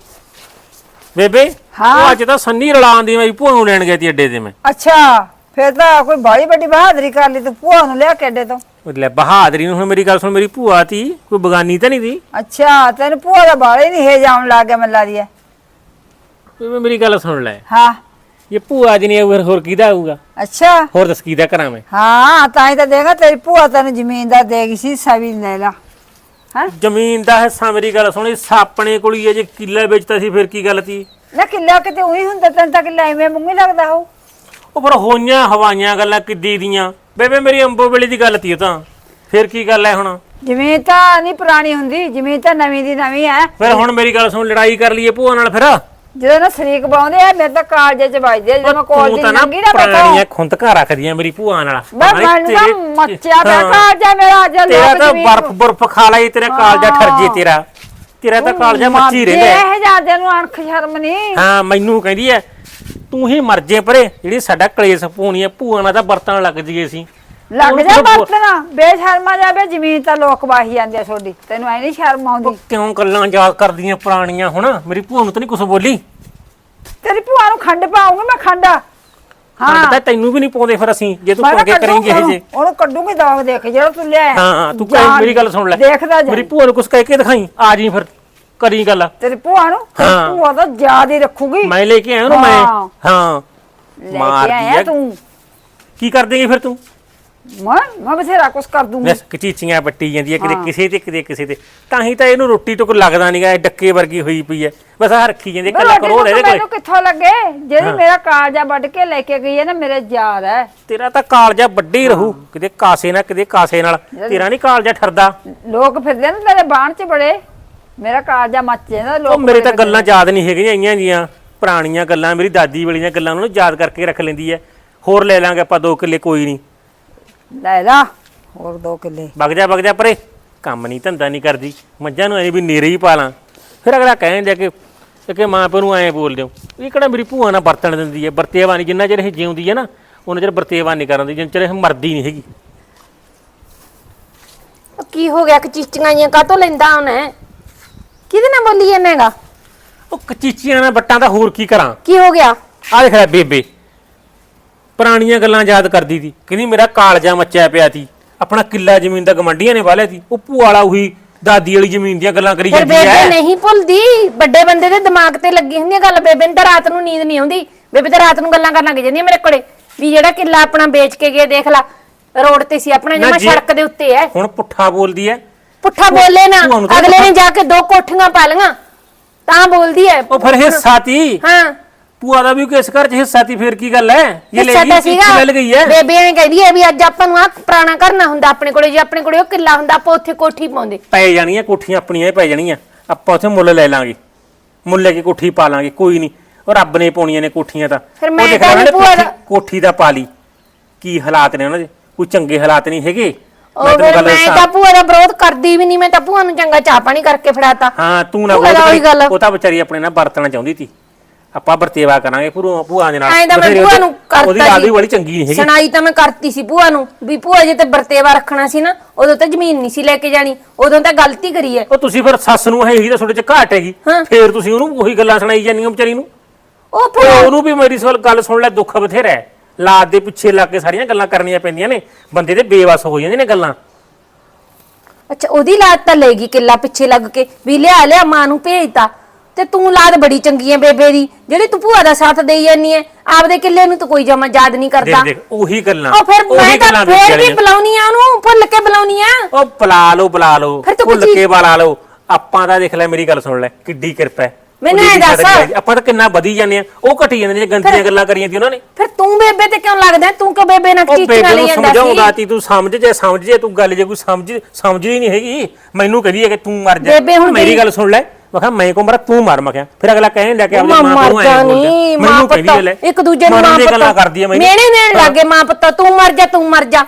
ਬੇਬੇ ਹਾਂ। ਉਹ ਅੱਜ ਤਾਂ ਸੰਨੀ ਰਲਾਉਂਦੀ ਮੈਂ ਭੂਆ ਨੂੰ ਲੈਣ ਗਿਆ ਤੀ ਅੱਡੇ ਤੇ ਮੈਂ। ਅੱਛਾ। ਫਿਰ ਤਾਂ ਕੋਈ ਬਾੜੀ ਵੱਡੀ ਬਹਾਦਰੀ ਕਰ ਲਈ ਤੂੰ ਭੂਆ ਨੂੰ ਲਿਆ ਕੇ ਅੱਡੇ ਤੋਂ। ਉਹ ਲੈ ਬਹਾਦਰੀ ਨੂੰ ਹੁਣ ਮੇਰੀ ਗੱਲ ਸੁਣ ਮੇਰੀ ਭੂਆ ਤੀ ਕੋਈ ਬਗਾਨੀ ਤਾਂ ਨਹੀਂ ਤੀ? ਅੱਛਾ ਤੈਨੂੰ ਭੂਆ ਦਾ ਬਾਲੇ ਨਹੀਂ ਹੇ ਜਾਉਣ ਲੱਗ ਗਿਆ ਮੈਨੂੰ ਲੱਗਦੀ ਹੈ ਬੇਬੇ ਮੇਰੀ ਗੱਲ ਸੁਣ ਲੈ। ਹਾਂ। ਇਹ ਭੂਆ ਅੱਜ ਨਹੀਂ ਆਊ ਫਿਰ ਹੋਰ ਕਿਹਦਾ ਆਊਗਾ? ਅੱਛਾ। ਹੋਰ ਦੱਸ ਕਿਹਦਾ ਕਰਾਂ ਮੈਂ? ਹਾਂ ਤਾਂ ਹੀ ਤਾਂ ਦੇਗਾ ਤੇਰੀ ਭੂਆ ਤੈਨੂੰ ਜ਼ਮੀਨ ਦਾ ਦੇਗੀ ਸੀ ਸਵੀ ਲੈ ਲਾ। ਹਾਂ? ਜ਼ਮੀਨ ਦਾ ਹਿੱਸਾ ਮੇਰੀ ਗੱਲ ਸੁਣੀ ਸਾਪਣੇ ਕੋਲ ਹੀ ਹੈ ਜੇ ਕਿੱਲਾ ਵੇਚਤਾ ਸੀ ਫਿਰ ਕੀ ਗੱਲ ਤੀ? ਨਾ ਕਿੱਲਾ ਕਿਤੇ ਉਹੀ ਹੁੰਦਾ ਤੈਨੂੰ ਤਾਂ ਕਿੱਲਾ ਐਵੇਂ ਮੰਮੀ ਲੱਗਦਾ ਹੋ ਉਹ ਪਰ ਹੋਈਆਂ ਹਵਾਈਆਂ ਗੱਲਾਂ ਕਿੱਦੀ ਦੀਆਂ। ਬੇਬੇ ਮੇਰੀ ਅੰਬੋ ਵੇਲੇ ਦੀ ਗੱਲ ਤੀ ਉਹ ਤਾਂ। ਫਿਰ ਕੀ ਗੱਲ ਹੈ ਹੁਣ? ਜ਼ਮੀਨ ਤਾਂ ਨਹੀਂ ਪੁਰਾਣੀ ਹੁੰਦੀ ਜ਼ਮੀਨ ਤਾਂ ਨਵੀਂ ਦੀ ਨਵੀਂ ਹੈ ਫਿਰ ਹੁਣ ਮੇਰੀ ਗੱਲ ਸੁਣ ਲੜਾਈ ਕਰ ਲਈਏ ਭੂਆ ਨਾਲ ਫਿਰ। ਜਦੋਂ ਨਾ ਸ਼ਰੀਕ ਪਾਉਂਦੇ ਆ ਮੇਰੇ ਤਾਂ ਕਾਲਜੇ ਚ ਵੱਜਦੇ ਆ, ਜਦੋਂ ਮੈਂ ਕੋਲ ਤੂੰ ਦੀ ਨਾ ਲੰਗੀ ਨਾ ਪੁਰਾਣੀਆਂ ਬੈਠਾ ਖੁੰਦਕਾ ਰੱਖਦੀਆਂ ਮੇਰੀ ਭੂਆ ਨਾਲ। ਮੈਨੂੰ ਤਾਂ ਤੇਰੇ- ਮੱਚਿਆ। ਕਾਲਜਾ ਮੇਰਾ ਅੱਜ ਤੇਰਾ ਤਾਂ ਬਰਫ ਬਰਫ ਖਾ ਲਈ ਤੇਰਾ ਕਾਲਜਾ ਠਰ ਜੇ ਤੇਰਾ। ਤੇਰਾ ਤਾਂ ਕਾਲਜਾ ਮੱਚੀ ਰਹਿੰਦਾ। ਹੈ। ਇਹ ਜਾਂਦੇ ਨੂੰ ਅਣਖ ਸ਼ਰਮ ਨਹੀਂ ਹਾਂ ਮੈਨੂੰ ਕਹਿੰਦੀ ਐ ਤੂੰ ਹੀ ਮਰ ਜੇ ਪਰੇ ਜਿਹੜੀ ਸਾਡਾ ਕਲੇਸ਼ ਪੂਣੀ ਐ ਭੂਆ ਨਾਲ ਤਾਂ ਵਰਤਣ ਲੱਗ ਜੀਏ ਸੀ ਲੱਗ ਜਾ ਬਰਤਨਾ ਬੇਸ਼ਰਮਾ ਜਾਵੇ ਜ਼ਮੀਨ ਤਾਂ ਲੋਕ ਵਾਹੀ ਜਾਂਦੇ ਆ ਤੁਹਾਡੀ ਤੈਨੂੰ ਐ ਨਹੀਂ ਸ਼ਰਮ ਆਉਂਦੀ। ਕਿਉਂ ਗੱਲਾਂ ਯਾਦ ਕਰਦੀਆਂ ਪੁਰਾਣੀਆਂ ਹੁਣ? ਮੇਰੀ ਭੂਆ ਨੂੰ ਤਾਂ ਨਹੀਂ ਕੁਝ ਬੋਲੀ? ਤੇਰੀ ਭੂਆ ਨੂੰ ਖੰਡ ਪਾਉਂਗੀ ਮੈਂ ਖੰਡ। ਤਾਂ ਤੈਨੂੰ ਵੀ ਨਹੀਂ ਪਾਉਂਦੇ ਫਿਰ ਅਸੀਂ ਜੇ ਤੂੰ ਪੰਗੇ ਕੱਢੂੰ ਕਰੇਂਗੇ ਇਹ ਜੇ ਉਹਨੂੰ ਕੱਢੂਗੀ ਦਾਗ ਦੇਖ ਜਿਹੜਾ ਤੂੰ ਲਿਆ ਹਾਂ। ਹਾਂ ਤੂੰ ਕਹਿ ਮੇਰੀ ਗੱਲ ਸੁਣ ਲੈ। ਦੇਖਦਾ ਜਾ। ਮੇਰੀ ਭੂਆ ਨੂੰ ਕੁਝ ਕਹਿ ਕੇ ਦਿਖਾਈ। ਆ ਜੀ ਫਿਰ। ਕਰੀ ਗੱਲ। ਤੇਰੀ ਭੂਆ ਨੂੰ? ਤੇਰੀ ਹਾਂ। ਭੂਆ ਤਾਂ ਯਾਦ ਹੀ ਰੱਖੂਗੀ। ਮੈਂ ਲੈ ਕੇ ਆਇਆ ਉਹਨੂੰ ਮੈਂ ਹਾਂ। ਹਾਂ। ਲੈ ਕੇ ਆਇਆ ਤੂੰ। ਕੀ ਕਰ ਦੇਂਗੀ ਫਿਰ ਤੂੰ? ਮੈਂ ਮੈਂ ਬਥੇਰਾ ਕੁਛ ਕਰ ਦੂੰਗੀ। ਬਸ ਕਚੀਚੀਆਂ ਪੱਟੀ ਜਾਂਦੀ ਹੈ ਕਿਤੇ ਕਿਸੇ ਤੇ ਕਿਤੇ ਕਿਸੇ ਤੇ। ਤਾਂ ਹੀ ਤਾਂ ਇਹਨੂੰ ਰੋਟੀ ਟੁਕ ਲੱਗਦਾ ਨਹੀਂਗਾ ਇਹ ਡੱਕੇ ਵਰਗੀ ਹੋਈ ਪਈ ਹੈ ਬਸ ਆ ਰੱਖੀ ਜਾਂਦੀ ਮੈਂ ਕੱਲਾ ਕਰੋ ਨੂੰ ਇਹਦੇ ਮੈਨੂੰ ਕੋਲੇ। ਕਿੱਥੋਂ ਲੱਗੇ? ਜਿਹੜੀ ਮੇਰਾ ਕਾਲਜਾ ਵੱਢ ਕੇ ਲੈ ਕੇ ਗਈ ਹੈ ਨਾ ਮੇਰੇ ਯਾਦ ਹੈ ਤੇਰਾ ਤਾਂ ਕਾਲਜਾ ਵੱਡੇ ਹੀ। ਰਹੂ ਕਿਤੇ ਕਾਸੇ ਨਾਲ ਕਿਤੇ ਕਾਸੇ ਨਾਲ। ਤੇਰਾ ਨਹੀਂ ਕਾਲਜਾ ਠਰਦਾ। ਲੋਕ ਫਿਰਦੇ ਨੇ ਤੇਰੇ ਬਾਣ ਚ ਬੜੇ। ਮੇਰਾ ਕਾਲਜਾ ਮੱਚ ਜਾਂਦਾ ਲੋਕ ਉਹ ਮੇਰੇ ਤਾਂ ਗੱਲਾਂ ਯਾਦ ਨਹੀਂ ਹੈਗੀਆਂ ਆਈਆਂ ਜੀਆਂ ਪੁਰਾਣੀਆਂ ਗੱਲਾਂ ਮੇਰੀ ਦਾਦੀ ਵਾਲੀਆਂ ਗੱਲਾਂ ਉਹਨੂੰ ਯਾਦ ਕਰਕੇ ਰੱਖ ਲੈਂਦੀ ਹੈ ਹੋਰ ਲੈ ਲਾਂਗੇ ਆਪਾਂ 2 ਕਿੱਲੇ ਕੋਈ ਨਹੀਂ। ਲੈ ਲਾ ਹੋਰ ਦੋ ਕਿੱਲੇ। ਵਗ ਜਾ ਵਗ ਜਾ ਪਰੇ। ਕੰਮ ਨਹੀਂ ਧੰਦਾ ਨਹੀਂ ਕਰਦੀ। ਮੱਝਾਂ ਨੂੰ ਐ ਵੀ ਨੇਰੇ ਹੀ ਪਾ ਲਾਂ। ਫਿਰ ਅਗਲਾ ਕਹਿੰਦਾ ਕਿ ਕਿ ਮਾਂ ਪਿਓ ਨੂੰ ਐਂ ਬੋਲ ਦਿਓ। ਇਹ ਕਿਹੜਾ ਮੇਰੀ ਭੂਆ ਨਾਲ ਵਰਤਣ ਦਿੰਦੀ ਹੈ ਵਰਤੇਵਾ ਨਹੀਂ ਜਿੰਨਾ ਚਿਰ ਇਹ ਜਿਉਂਦੀ ਹੈ ਨਾ ਉਹਨਾਂ ਚਿਰ ਵਰਤੇਵਾ ਨਹੀਂ ਕਰਨ ਦੀ ਜਿੰਨਾ ਚਿਰ ਇਹ ਮਰਦੀ ਨਹੀਂ ਹੈਗੀ। ਕੀ ਹੋ ਗਿਆ? ਕਚੀਚੀਆਂ ਜੀਆਂ ਕਾਤੋਂ ਲੈਂਦਾ ਉਹਨੇ? ਕਿਹਦੇ ਨਾਲ ਬੋਲੀ ਜਾਂਦੇਗਾ ਉਹ ਕਚੀਚੀਆਂ ਨਾਲ ਬੱਟਾਂ ਦਾ ਹੋਰ ਕੀ ਕਰਾਂ? ਕੀ ਹੋ ਗਿਆ? ਆ ਦੇਖ ਲੈ ਬੇਬੇ। ਪੁਰਾਣੀਆਂ ਗੱਲਾਂ ਯਾਦ ਕਰਦੀ ਸੀ ਕਹਿੰਦੀ ਮੇਰਾ ਕਾਲਜਾ ਮੱਚਿਆ ਪਿਆ ਸੀ ਆਪਣਾ ਕਿੱਲਾ ਜ਼ਮੀਨ ਦਾ ਗਮੰਡੀਆਂ ਨੇ ਵਾਲਿਆ ਸੀ ਉਹ ਭੂਆ ਵਾਲਾ ਉਹੀ ਦਾਦੀ ਵਾਲੀ ਜ਼ਮੀਨ ਦੀਆਂ ਗੱਲਾਂ ਕਰੀ ਫਿਰ ਜਾਂਦੀ ਬੇਬੇ ਹੈ ਨਹੀਂ ਭੁੱਲਦੀ। ਵੱਡੇ ਬੰਦੇ ਦੇ ਦਿਮਾਗ ਤੇ ਲੱਗੀ ਹੁੰਦੀ ਆ ਗੱਲ। ਬੇਬੇ ਨੂੰ ਤਾਂ ਰਾਤ ਨੂੰ ਨੀਂਦ ਨਹੀਂ ਆਉਂਦੀ। ਬੇਬੇ ਤਾਂ ਰਾਤ ਨੂੰ ਗੱਲਾਂ ਕਰਨ ਲੱਗ ਜਾਂਦੀ ਆ ਮੇਰੇ ਕੋਲੇ। ਵੀ ਜਿਹੜਾ ਕਿੱਲਾ ਆਪਣਾ ਵੇਚ ਕੇ ਗਏ ਦੇਖ ਲਾ। ਰੋਡ ਤੇ ਸੀ ਆਪਣਾ ਨਾ ਜਮਾ ਜੇ- ਸੜਕ ਦੇ ਉੱਤੇ ਐ ਹੁਣ ਪੁੱਠਾ ਬੋਲਦੀ ਹੈ। ਪੁੱਠਾ ਬੋਲੇ ਨਾ। ਭੂਆ ਨੂੰ ਤਾਂ ਅਗਲੇ ਨੇ ਜਾ ਕੇ ਦੋ ਕੋਠੀਆਂ ਪਾ ਲੀਆਂ ਤਾਂ ਬੋਲਦੀ ਐ। ਉਹ ਫਿਰ ਹਿੱਸਾ ਤੀ। ਹਾਂ। ਭੂਆ ਦਾ ਵੀ ਕੋਈ ਇਸ ਘਰ ਚ ਹਿੱਸਾ ਤੀ ਫਿਰ ਕੀ ਗੱਲ ਹੈ ਇਹ ਲੈ ਗਈ ਸੀਗਾ। ਮਿਲ ਗਈ ਹੈ ਬੇਬੇ ਐਂ ਕਹਿੰਦੀ ਐ ਵੀ ਅੱਜ ਆਪਾਂ ਨੂੰ ਆ ਪੁਰਾਣਾ ਕਰਨਾ ਹੁੰਦਾ ਆਪਣੇ ਕੋਲੇ ਜੇ ਆਪਣੇ ਕੋਲੇ ਉਹ ਕਿੱਲਾ ਹੁੰਦਾ ਆਪਾਂ ਉੱਥੇ ਕੋਠੀ ਪਾਉਂਦੇ। ਪੈ ਜਾਣੀਆਂ ਕੋਠੀਆਂ ਆਪਣੀਆਂ ਹੀ ਪੈ ਜਾਣੀਆਂ। ਆਪਾਂ ਉੱਥੇ ਮੁੱਲ ਲੈ ਲਾਂਗੇ। ਮੁੱਲ ਲੈ ਕੇ ਕੋਠੀ ਪਾ ਲਾਂਗੇ ਕੋਈ ਨਹੀਂ। ਉਹ ਰੱਬ ਨੇ ਪਾਉਣੀਆਂ ਨੇ ਕੋਠੀਆਂ ਤਾਂ। ਫਿਰ ਮੈਂ ਦੇਖ ਤਾਂ ਲੈ ਨੀ ਉਹਨੇ ਭੂਆ ਦਾ- ਕੋਠੀ- ਦਾ ਪਾ ਲਈ। ਕੀ ਹਾਲਾਤ ਨੇ ਉਹਨਾਂ ਦੇ? ਕੋਈ ਚੰਗੇ ਹਾਲਾਤ ਨਹੀਂ ਹੈਗੇ। ਮੈਂ ਤੈਨੂੰ ਗੱਲ ਮੈਂ ਦੱਸਾਂ। ਤਾਂ ਭੂਆ ਦਾ ਵਿਰੋਧ ਕਰਦੀ ਵੀ ਨਹੀਂ ਮੈਂ ਤਾਂ ਭੂਆ ਨੂੰ ਚੰਗਾ ਚਾਹ ਪਾਣੀ ਕਰਕੇ ਫੜਾਤਾ। ਹਾਂ ਤੂੰ ਨਾ ਭੂਆ ਉਹੀ ਗੱਲ। ਉਹ ਤਾਂ ਵਿਚਾਰੀ ਆਪਣੇ ਨਾਲ ਵਰਤਣਾ ਚਾਹੁੰਦੀ ਸੀ। ਆਪਾਂ ਵਰਤੇਵਾ ਕਰਾਂਗੇ ਭੂਆ ਭੂਆ ਦੇ ਨਾਲ। ਐਂ ਤਾਂ ਮੈਂ ਬਥੇਰੀ ਭੂਆ ਉਹਦੀ- ਨੂੰ ਕਰਤਾ ਉਹਦੀ ਆਦਤ ਬੜੀ ਚੰਗੀ ਨਹੀਂ ਹੈਗੀ। ਸੁਣਾਈ ਤਾਂ ਮੈਂ ਕਰਤੀ ਸੀ ਭੂਆ ਨੂੰ ਵੀ ਭੂਆ ਜੇ ਤੇ ਵਰਤੇਵਾ ਰੱਖਣਾ ਸੀ ਨਾ ਉਦੋਂ ਤਾਂ ਜ਼ਮੀਨ ਨਹੀਂ ਸੀ ਲੈ ਕੇ ਜਾਣੀ। ਉਦੋਂ ਤਾਂ ਗਲਤੀ ਕਰੀ ਐ। ਉਹ ਤੁਸੀਂ ਫਿਰ ਸੱਸ ਨੂੰ ਹੈ ਹੀ ਤਾਂ ਤੁਹਾਡੇ ਚ ਘਾਟ ਹੈਗੀ। ਹਾਂ। ਫੇਰ ਤੁਸੀਂ ਉਹਨੂੰ ਉਹੀ ਗੱਲਾਂ ਸੁਣਾਈ ਜਾਂਦੀਆਂ ਵਿਚਾਰੀ ਨੂੰ। ਉਹ ਉਹ ਫਿਰ ਉਹਨੂੰ ਵੀ ਮੇਰੀ ਸਵਾਲ ਗੱਲ ਸੁਣ ਲੈ ਦੁੱਖ ਬਥੇਰਾ ਹੈ ਲਾਦ ਦੇ ਪਿੱਛੇ ਲੱਗ ਕੇ ਸਾਰੀਆਂ ਗੱਲਾਂ ਕਰਨੀਆਂ ਪੈਂਦੀਆਂ ਨੇ। ਬੰਦੇ ਦੇ ਬੇਵਸ ਹੋ ਜਾਂਦੇ ਨੇ ਗੱਲਾਂ। ਅੱਛਾ ਉਹਦੀ ਲਾਤ ਤਾਂ ਲੈਗੀ ਕਿੱਲਾ ਪਿੱਛੇ ਲੱਗ ਕੇ। ਵੀ ਲਿਆ ਲਿਆ ਮਾਂ ਨੂੰ ਭੇਜਤਾ। ਤੇ ਤੂੰ ਲਾਤ ਬੜੀ ਚੰਗੀ ਐ ਬੇਬੇ ਦੀ। ਜਿਹੜੀ ਤੂੰ ਭੂਆ ਦਾ ਸਾਥ ਦੇਈ ਜਾਨੀ ਐ। ਆਪਦੇ ਕਿੱਲੇ ਨੂੰ ਤਾਂ ਕੋਈ ਜਮਾ ਯਾਦ ਨਹੀਂ ਕਰਦਾ। ਦੇਖ ਦੇਖ ਉਹੀ ਗੱਲਾਂ ਉਹ ਫਿਰ ਉਹੀ ਮੈਂ ਤਾਂ ਫੇਰ ਵੀ। ਬੁਲਾਉਣੀ ਆ ਉਹਨੂੰ ਭੁੱਲ ਕੇ ਬੁਲਾਉਣੀ ਆ। ਉਹ ਬੁਲਾ ਲਓ ਬੁਲਾ ਲਓ। ਫਿਰ ਤੂੰ ਭੁੱਲ ਕੁਝ- ਕੇ ਬੁਲਾ ਲਓ। ਆਪਾਂ ਤਾਂ ਦੇਖ ਲੈ ਮੇਰੀ ਗੱਲ ਸੁਣ ਲੈ ਕਿੱਡੀ ਕਿਰਪਾ ਹੈ ਮੈਨੂੰ ਇਹ ਦੱਸ। ਕੇ ਆਪਾਂ ਤਾਂ ਕਿੰਨਾ ਵਧੀ ਜਾਂਦੇ ਆ। ਉਹ ਘਟੀ ਜਾਂਦੇ ਨੇ ਗੰਦੀਆਂ ਗੱਲਾਂ ਕਰੀਆਂ ਤੀ ਉਹਨਾਂ ਨੇ। ਫਿਰ ਤੂੰ ਬੇਬੇ ਤੇ ਕਿਉਂ ਲੱਗਦਾ ਤੂੰ ਕਿਉਂ ਬੇਬੇ ਨਾਲ ਬੇਬੇ ਲਈ ਜਾਂਦਾ ਸਮਝਾਉਂਦਾ ਸੀ? ਤੀ ਤੂੰ ਸਮਝ ਜੇ ਸਮਝ ਜੇ ਤੂੰ ਗੱਲ ਜੇ ਕੋਈ ਸਮਝ ਸਮਝਦੀ ਨਹੀਂ ਹੈਗੀ। ਮੈਨੂੰ ਕਹਦੀ ਹੈ ਕਿ ਤੂੰ ਮਰ ਜਾ। ਬੇਬੇ ਹੁਣ ਮੇਰੀ ਗੱਲ ਸੁਣ ਲੈ। ਮੈਂ ਕਿਹਾ ਮੈਂ ਕੋ ਮਰਾ ਤੂੰ ਮਰ ਮੈਂ ਕਿਹਾ ਫਿਰ ਅਗਲਾ ਕਹਿਣ ਲੈ ਕੇ ਆਪਣੀ ਮਾਂ ਨੂੰ ਜਾ ਐਂ ਨਹੀਂ ਮਾਂ ਕਹਿੰਦੀ ਲੈ ਪੁੱਤ ਇੱਕ ਦੂਜੇ ਨੂੰ ਮਾਂ ਪੁੱਤ। ਕਰਦੀ ਮੈਨੂੰ ਮੇਰੇ ਦੇਣ ਲੱਗੇ ਮਾਂ ਪੁੱਤ। ਤੂੰ ਮਰ ਜਾ ਤੂੰ ਮਰ ਜਾ।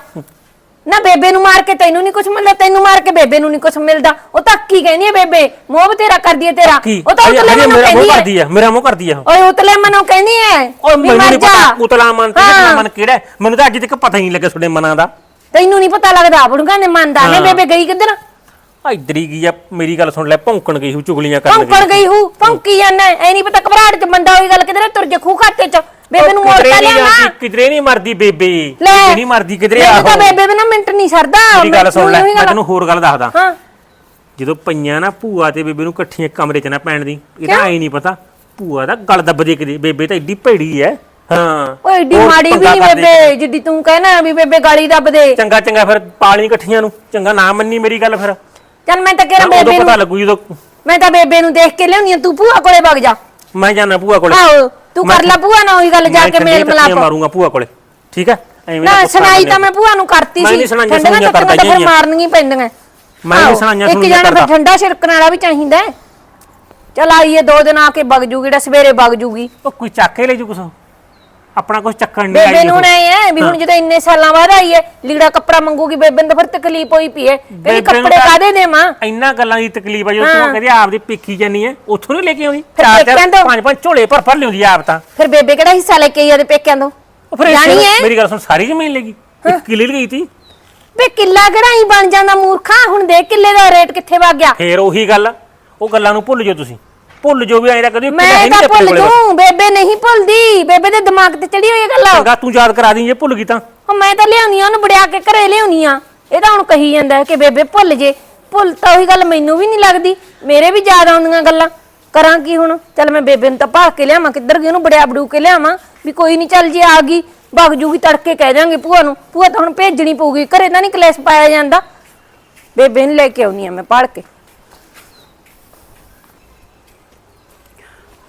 ਨਾ ਬੇਬੇ ਨੂੰ ਮਾਰ ਕੇ ਤੈਨੂੰ ਨਹੀਂ ਕੁਝ ਮਿਲਦਾ ਤੈਨੂੰ ਮਾਰ ਕੇ ਬੇਬੇ ਨੂੰ ਨਹੀਂ ਕੁਝ ਮਿਲਦਾ ਉਹ ਤਾਂ ਕੀ ਕਹਿੰਦੀ ਹੈ ਬੇਬੇ ਮੋਹ ਵੀ ਤੇਰਾ ਕਰਦੀ ਹੈ ਤੇਰਾ ਕੀ ਉਹ ਤਾਂ ਉਤਲੇ ਹਜੇ ਮਨੋਂ ਮੇਰਾ ਮੂੰਹ ਕਹਿੰਦੀ ਹੈ ਕਰਦੀ ਆ ਮੇਰਾ ਮੂੰਹ ਕਰਦੀ ਆ ਉਹ। ਓਏ ਉਤਲੇ ਮਨੋਂ ਕਹਿੰਦੀ ਹੈ ਓਏ ਵੀ ਮੈਨੂੰ ਮਰ ਨਹੀਂ ਜਾ। ਪਤਾ ਉਤਲਾ ਮਨ ਤੇ ਹਾਂ। ਕਿਹੜਾ ਮਨ ਕਿਹੜਾ ਹੈ? ਮੈਨੂੰ ਤਾਂ ਅੱਜ ਤੱਕ ਪਤਾ ਹੀ ਨਹੀਂ ਲੱਗਿਆ ਤੁਹਾਡੇ ਮਨਾਂ ਦਾ ਤੈਨੂੰ ਨਹੀਂ ਪਤਾ ਲੱਗਦਾ ਬੁੜਗਾ ਨੇ ਮੰਨਦਾ ਨੇ ਹਾਂ। ਬੇਬੇ ਗਈ ਕਿੱਧਰ ਇੱਧਰ ਹੀ ਗਈ ਆ ਮੇਰੀ ਗੱਲ ਸੁਣ ਲੈ ਭੌਂਕਣ ਗਈ ਹੂ ਚੁਗਲੀਆਂ ਕਰਨ ਭੌਂਕਣ ਗਈ ਹੂ ਭੌਂਕੀ ਜਾਂਦਾ ਐ ਨਹੀਂ ਪਤਾ ਘਬਰਾਹਟ ਚ ਬੰਦਾ ਹੋਈ ਗੱਲ ਕਿਧਰੇ ਤੁਰ ਜੇ ਖੂ ਖਾਤੇ ਚ। ਬੇਬੇ ਨੂੰ ਮੋੜ ਕੇ ਨਹੀਂ ਲਿਆਣਾ ਕਿਧਰੇ ਨਹੀਂ ਮਰਦੀ ਬੇਬੇ। ਕਿਧਰੇ ਨਹੀਂ ਮਰਦੀ ਕਿਧਰੇ ਆਹੋ। ਤਾਂ ਬੇਬੇ ਬਿਨਾ ਮਿੰਟ ਨਹੀਂ ਸਰਦਾ। ਮੇਰੀ ਗੱਲ ਸੁਣ ਲੈ ਮੈਂ ਤੈਨੂੰ ਹੋਰ ਗੱਲ ਦੱਸਦਾ। ਹਾਂ। ਜਦੋਂ ਪਈਆਂ ਨਾ ਭੂਆ ਤੇ ਬੇਬੇ ਨੂੰ ਇਕੱਠੀਆਂ ਕਮਰੇ 'ਚ ਨਾ ਪੈਣ ਦੀ ਇਹਦਾ ਐ ਨਹੀਂ ਪਤਾ ਭੂਆ ਦਾ ਗਲ ਦੱਬ ਦੇ ਕਿਤੇ ਬੇਬੇ ਤਾਂ ਐਡੀ ਭੈੜੀ ਐ। ਹਾਂ। ਓਏ ਏਡੀ ਮਾੜੀ ਵੀ ਨਹੀਂ ਬੇਬੇ ਜਿੱਡੀ ਤੂੰ ਕਹਿਣਾ ਵੀ ਬੇਬੇ ਗਾਲੀ ਦੱਬ ਦੇ। ਚੰਗਾ ਚੰਗਾ ਫਿਰ ਪਾਲੀ ਇਕੱਠੀਆਂ ਨੂੰ ਚੰਗਾ ਨਾ ਮੰਨੀ ਮੇਰੀ ਗੱਲ ਫਿਰ। ਚੱਲ ਮੈਂ ਤਾਂ ਕਹਿ ਉਦੋਂ ਬੇਬੇ ਪਤਾ ਨੂੰ ਲੱਗੂ ਜਦੋਂ ਮੈਂ ਤਾਂ ਬੇਬੇ ਨੂੰ ਦੇਖ ਕੇ ਲਿਆਉਣੀ ਆ ਤੂੰ ਭੂਆ ਕੋਲੇ ਵਗ ਜਾ। ਮੈਂ ਜਾਣਾ ਭੂਆ ਕੋਲੇ। ਆਹੋ ਤੂੰ ਮੈਂ- ਕਰ ਲੈ ਭੂਆ ਨਾਲ ਉਹੀ ਗੱਲ ਜਾ ਮੈਂ ਕੇ ਠੰਡੀਆਂ ਮੇਲ ਤੱਤੀਆਂ ਮਲਾਪ ਮਾਰੂੰਗਾ ਭੂਆ ਕੋਲੇ। ਠੀਕ ਹੈ ਐਵੇਂ ਨਾ ਸੁਣਾਈ ਤਾਂ ਮੈਂ ਭੂਆ ਨੂੰ ਕਰਤੀ ਮੈਂ ਸੀ। ਨਹੀਂ ਸੁਣਾਈਆਂ ਠੰਡੀਆਂ ਸੁਣਾਈਆਂ ਤਾਂ ਕਰਦਾ ਫਿਰ ਜੀ। ਮਾਰਨੀਆਂ ਹੀ ਪੈਂਦੀਆਂ। ਮੈਂ ਨਹੀਂ ਆਹੋ, ਸੁਣਾਈਆਂ ਇੱਕ ਸੁਣਾਈਆਂ ਜਣਾ ਫਿਰ ਕਰਦਾ। ਠੰਡਾ ਛਿੜਕਣ ਵਾਲਾ ਵੀ ਚਾਹੀਦਾ ਹੈ। ਚੱਲ ਆਈਏ ਦੋ ਦਿਨ ਆ ਕੇ ਵਗ ਜੂਗੀ ਜਿਹੜਾ ਸਵੇਰੇ ਵਗ ਜੂਗੀ। ਉਹ ਕੋਈ ਚੱਕ ਕੇ ਲੈ ਜੂ ਕੁਛ? ਆਪਣਾ ਕੁਛ ਚੱਕਣ ਨਹੀਂ ਬੇਬੇ ਨੂੰ। ਨਹੀਂ ਹੈ ਵੀ ਹੁਣ ਜਦੋਂ ਇੰਨੇ ਸਾਲਾਂ ਬਾਅਦ ਆਈ ਹੈ ਲੀੜਾ ਕੱਪੜਾ ਮੰਗੂਗੀ ਬੇਬੇ ਨੂੰ ਤਾਂ ਫਿਰ ਤਕਲੀਫ ਹੋਈ ਪਈ ਬੇਬੇ ਨੂੰ ਕੱਪੜੇ ਤਾਂ- ਕਾਦੇ ਦੇ ਮਾਂ ਇੰਨਾ ਗੱਲਾਂ ਦੀ ਤਕਲੀਫ ਆ ਜੋ ਹਾਂ। ਤੂੰ ਕਹਿੰਦੀ ਆਪਦੀ ਪਿੱਖੀ ਜਾਨੀ ਐ ਉੱਥੋਂ ਨਹੀਂ ਲੈ ਕੇ ਆਉਂਦੀ? ਚਾਰ ਚਾਰ ਤੋਂ- ਪੰਜ ਪੰਜ ਝੋਲੇ ਭਰ ਭਰ ਲਿਆਉਂਦੀ ਆ ਆਪ ਤਾਂ। ਫਿਰ ਬੇਬੇ ਕਿਹੜਾ ਹਿੱਸਾ ਲੈ ਕੇ ਆਈ ਉਹਦੇ ਪੇਕਿਆਂ ਤੋਂ? ਫਿਰ ਮੇਰੀ ਗੱਲ ਸੁਣ ਸਾਰੀ ਜ਼ਮੀਨ ਲੈ ਗਈ। ਇੱਕ ਕਿੱਲੇ ਲਈ ਗਈ ਤੀ। ਵੇ ਕਿੱਲਾ ਕਿਹੜਾ ਹੀ ਬਣ ਜਾਂਦਾ ਮੂਰਖਾ? ਹੁਣ ਦੇਖ ਕਿੱਲੇ ਦਾ ਰੇਟ ਕਿੱਥੇ ਵਗ ਗਿਆ? ਫੇਰ ਉਹੀ ਗੱਲ ਉਹ ਗੱਲਾਂ ਨੂੰ ਭੁੱਲ ਜਾਓ ਤੁਸੀਂ। ਭੁੱਲ ਜਾਓ ਵੀ ਐਂ ਕਦੀ ਮੈਂ ਤਾਂ ਭੁੱਲ ਜੂ ਬੇਬੇ ਨਹੀਂ ਭੁੱਲਦੀ ਬੇਬੇ ਦੇ ਦਿਮਾਗ ਤੇ ਚੜੀ ਹੋਈ ਇਹ ਗੱਲ। ਚੰਗਾ ਤੂੰ ਯਾਦ ਕਰਾ ਦੀ ਜੇ ਭੁੱਲ ਗਈ ਤਾਂ। ਉਹ ਮੈਂ ਤਾਂ ਲਿਆਉਣੀ ਆ ਉਹਨੂੰ ਬੜਿਆ ਕੇ ਘਰੇ ਲਿਆਉਣੀ ਆ। ਇਹ ਤਾਂ ਹੁਣ ਕਹੀ ਜਾਂਦਾ ਹੈ ਕਿ ਬੇਬੇ ਭੁੱਲ ਜੇ। ਭੁੱਲ ਤਾਂ ਉਹੀ ਗੱਲ ਮੈਨੂੰ ਵੀ ਨਹੀਂ ਲੱਗਦੀ। ਮੇਰੇ ਵੀ ਯਾਦ ਆਉਂਦੀਆਂ ਗੱਲਾਂ। ਕਰਾਂ ਕੀ ਹੁਣ? ਚੱਲ ਮੈਂ ਬੇਬੇ ਨੂੰ ਤਾਂ ਭਾਲ ਕੇ ਲਿਆਵਾਂ ਕਿੱਧਰ ਗਈ ਉਹਨੂੰ ਬੜਿਆ ਬੜੂ ਕੇ ਲਿਆਵਾਂ। ਵੀ ਕੋਈ ਨਹੀਂ ਚੱਲ ਜੇ ਆ ਗਈ ਭਗ ਜੂਗੀ ਤੜਕੇ ਕਹਿ ਦਾਂਗੇ ਭੂਆ ਨੂੰ। ਭੂਆ ਤਾਂ ਹੁਣ ਭੇਜਣੀ ਪਊਗੀ ਘਰੇ ਤਾਂ ਨਹੀਂ ਕਲੇਸ਼ ਪਾਇਆ ਜਾਂਦਾ। ਬੇਬੇ ਨੂੰ ਲੈ ਕੇ ਆਉਣੀ ਆ ਮੈਂ ਭਾਲ ਕੇ।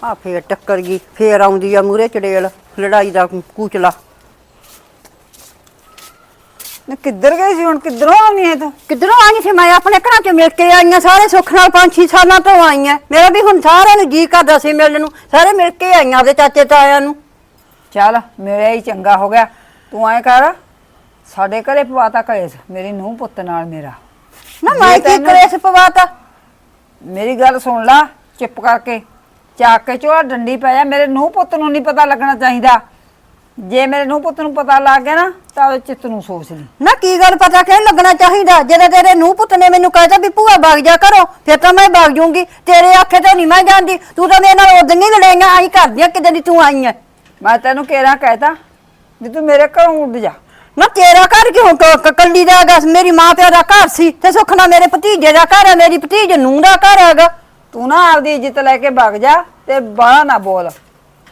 ਆ ਫੇਰ ਟੱਕਰ ਗਈ ਫੇਰ ਆਉਂਦੀ ਆ ਮੂਰੇ ਚੜੇਲ ਲੜਾਈ ਦਾ ਕੂਚਲਾ। ਨਾ ਕਿੱਧਰ ਗਈ ਸੀ ਹੁਣ? ਕਿੱਧਰੋਂ ਆਉਣੀ ਹੈ ਤੂੰ? ਕਿੱਧਰੋਂ ਆਈ ਸੀ? ਮੈਂ ਆਪਣੇ ਘਰਾਂ ਚ ਮਿਲ ਕੇ ਆਈਆਂ ਸਾਰੇ ਸੁੱਖ ਨਾਲ ਪੰਜ ਛੇ ਸਾਲਾਂ ਤੋਂ ਆਈਆਂ ਮੇਰਾ ਵੀ ਹੁਣ ਸਾਰਿਆਂ ਨੂੰ ਜੀ ਕਰਦਾ ਸੀ ਮਿਲਣ ਨੂੰ। ਸਾਰੇ ਮਿਲ ਕੇ ਆਈਆਂ ਉਹਦੇ ਚਾਚੇ ਤਾਇਆਂ ਨੂੰ। ਚੱਲ ਮੇਰਾ ਹੀ ਚੰਗਾ ਹੋ ਗਿਆ। ਤੂੰ ਐ ਕਰ ਸਾਡੇ ਘਰੇ ਪਵਾਤਾ ਕਲੇਸ਼ ਮੇਰੀ ਨੂੰਹ ਪੁੱਤ ਨਾਲ ਮੇਰਾ। ਨਾ ਮੈਂ ਕੀ ਕਲੇਸ਼ ਪਵਾਤਾ? ਮੇਰੀ ਗੱਲ ਸੁਣ ਲਾ ਚੁੱਪ ਕਰਕੇ। ਚਾਕ ਕੇ ਚੋਲਾ ਡੰਡੀ ਪੈ ਜਾ ਮੇਰੇ ਨੂੰਹ ਪੁੱਤ ਨੂੰ ਨਹੀਂ ਪਤਾ ਲੱਗਣਾ ਚਾਹੀਦਾ। ਜੇ ਮੇਰੇ ਨੂੰਹ ਪੁੱਤ ਨੂੰ ਪਤਾ ਲੱਗ ਗਿਆ ਨਾ ਤਾਂ ਉਹ ਚਿੱਤ ਨੂੰ ਸੋਚ ਲਈ ਨਾ ਕੀ ਗੱਲ ਪਤਾ ਕਿ ਲੱਗਣਾ ਚਾਹੀਦਾ? ਜਦੋਂ ਤੇਰੇ ਨੂੰ ਪੁੱਤ ਨੇ ਮੈਨੂੰ ਕਹਿਤਾ ਵੀ ਭੂਆ ਵਗ ਜਾ ਕਰੋ ਫਿਰ ਤਾਂ ਮੈਂ ਵਗ ਜੂੰਗੀ ਤੇਰੇ ਆਖੇ ਤੇ ਨਹੀਂ ਮੈਂ ਜਾਂਦੀ। ਤੂੰ ਤਾਂ ਮੇਰੇ ਨਾਲ ਉਦੋਂ ਹੀ ਲੜਾਈਆਂ ਆਈ ਕਰਦੀਆਂ ਕਿਦਾਂ ਦੀ ਤੂੰ ਆਈ ਐ ਮੈਂ ਤੈਨੂੰ ਕਿਹੜਾ ਕਹਿਤਾ ਵੀ ਤੂੰ ਮੇਰੇ ਘਰੋਂ ਉੱਡ ਜਾ। ਨਾ ਤੇਰਾ ਘਰ ਕਿਉਂ ਕ- ਕ- ਕੱਲੀ ਦਾ ਹੈਗਾ? ਮੇਰੀ ਮਾਂ ਪਿਓ ਦਾ ਘਰ ਸੀ ਤੇ ਸੁੱਖ ਨਾਲ ਮੇਰੇ ਭਤੀਜੇ ਦਾ ਘਰ ਹੈ ਮੇਰੀ ਭਤੀਜ ਨੂੰ ਦਾ ਘਰ ਹੈਗਾ। ਤੂੰ ਨਾ ਆਪਦੀ ਇੱਜ਼ਤ ਲੈ ਕੇ ਵਗ ਜਾ ਤੇ ਬਾਹਲਾ ਨਾ ਬੋਲ।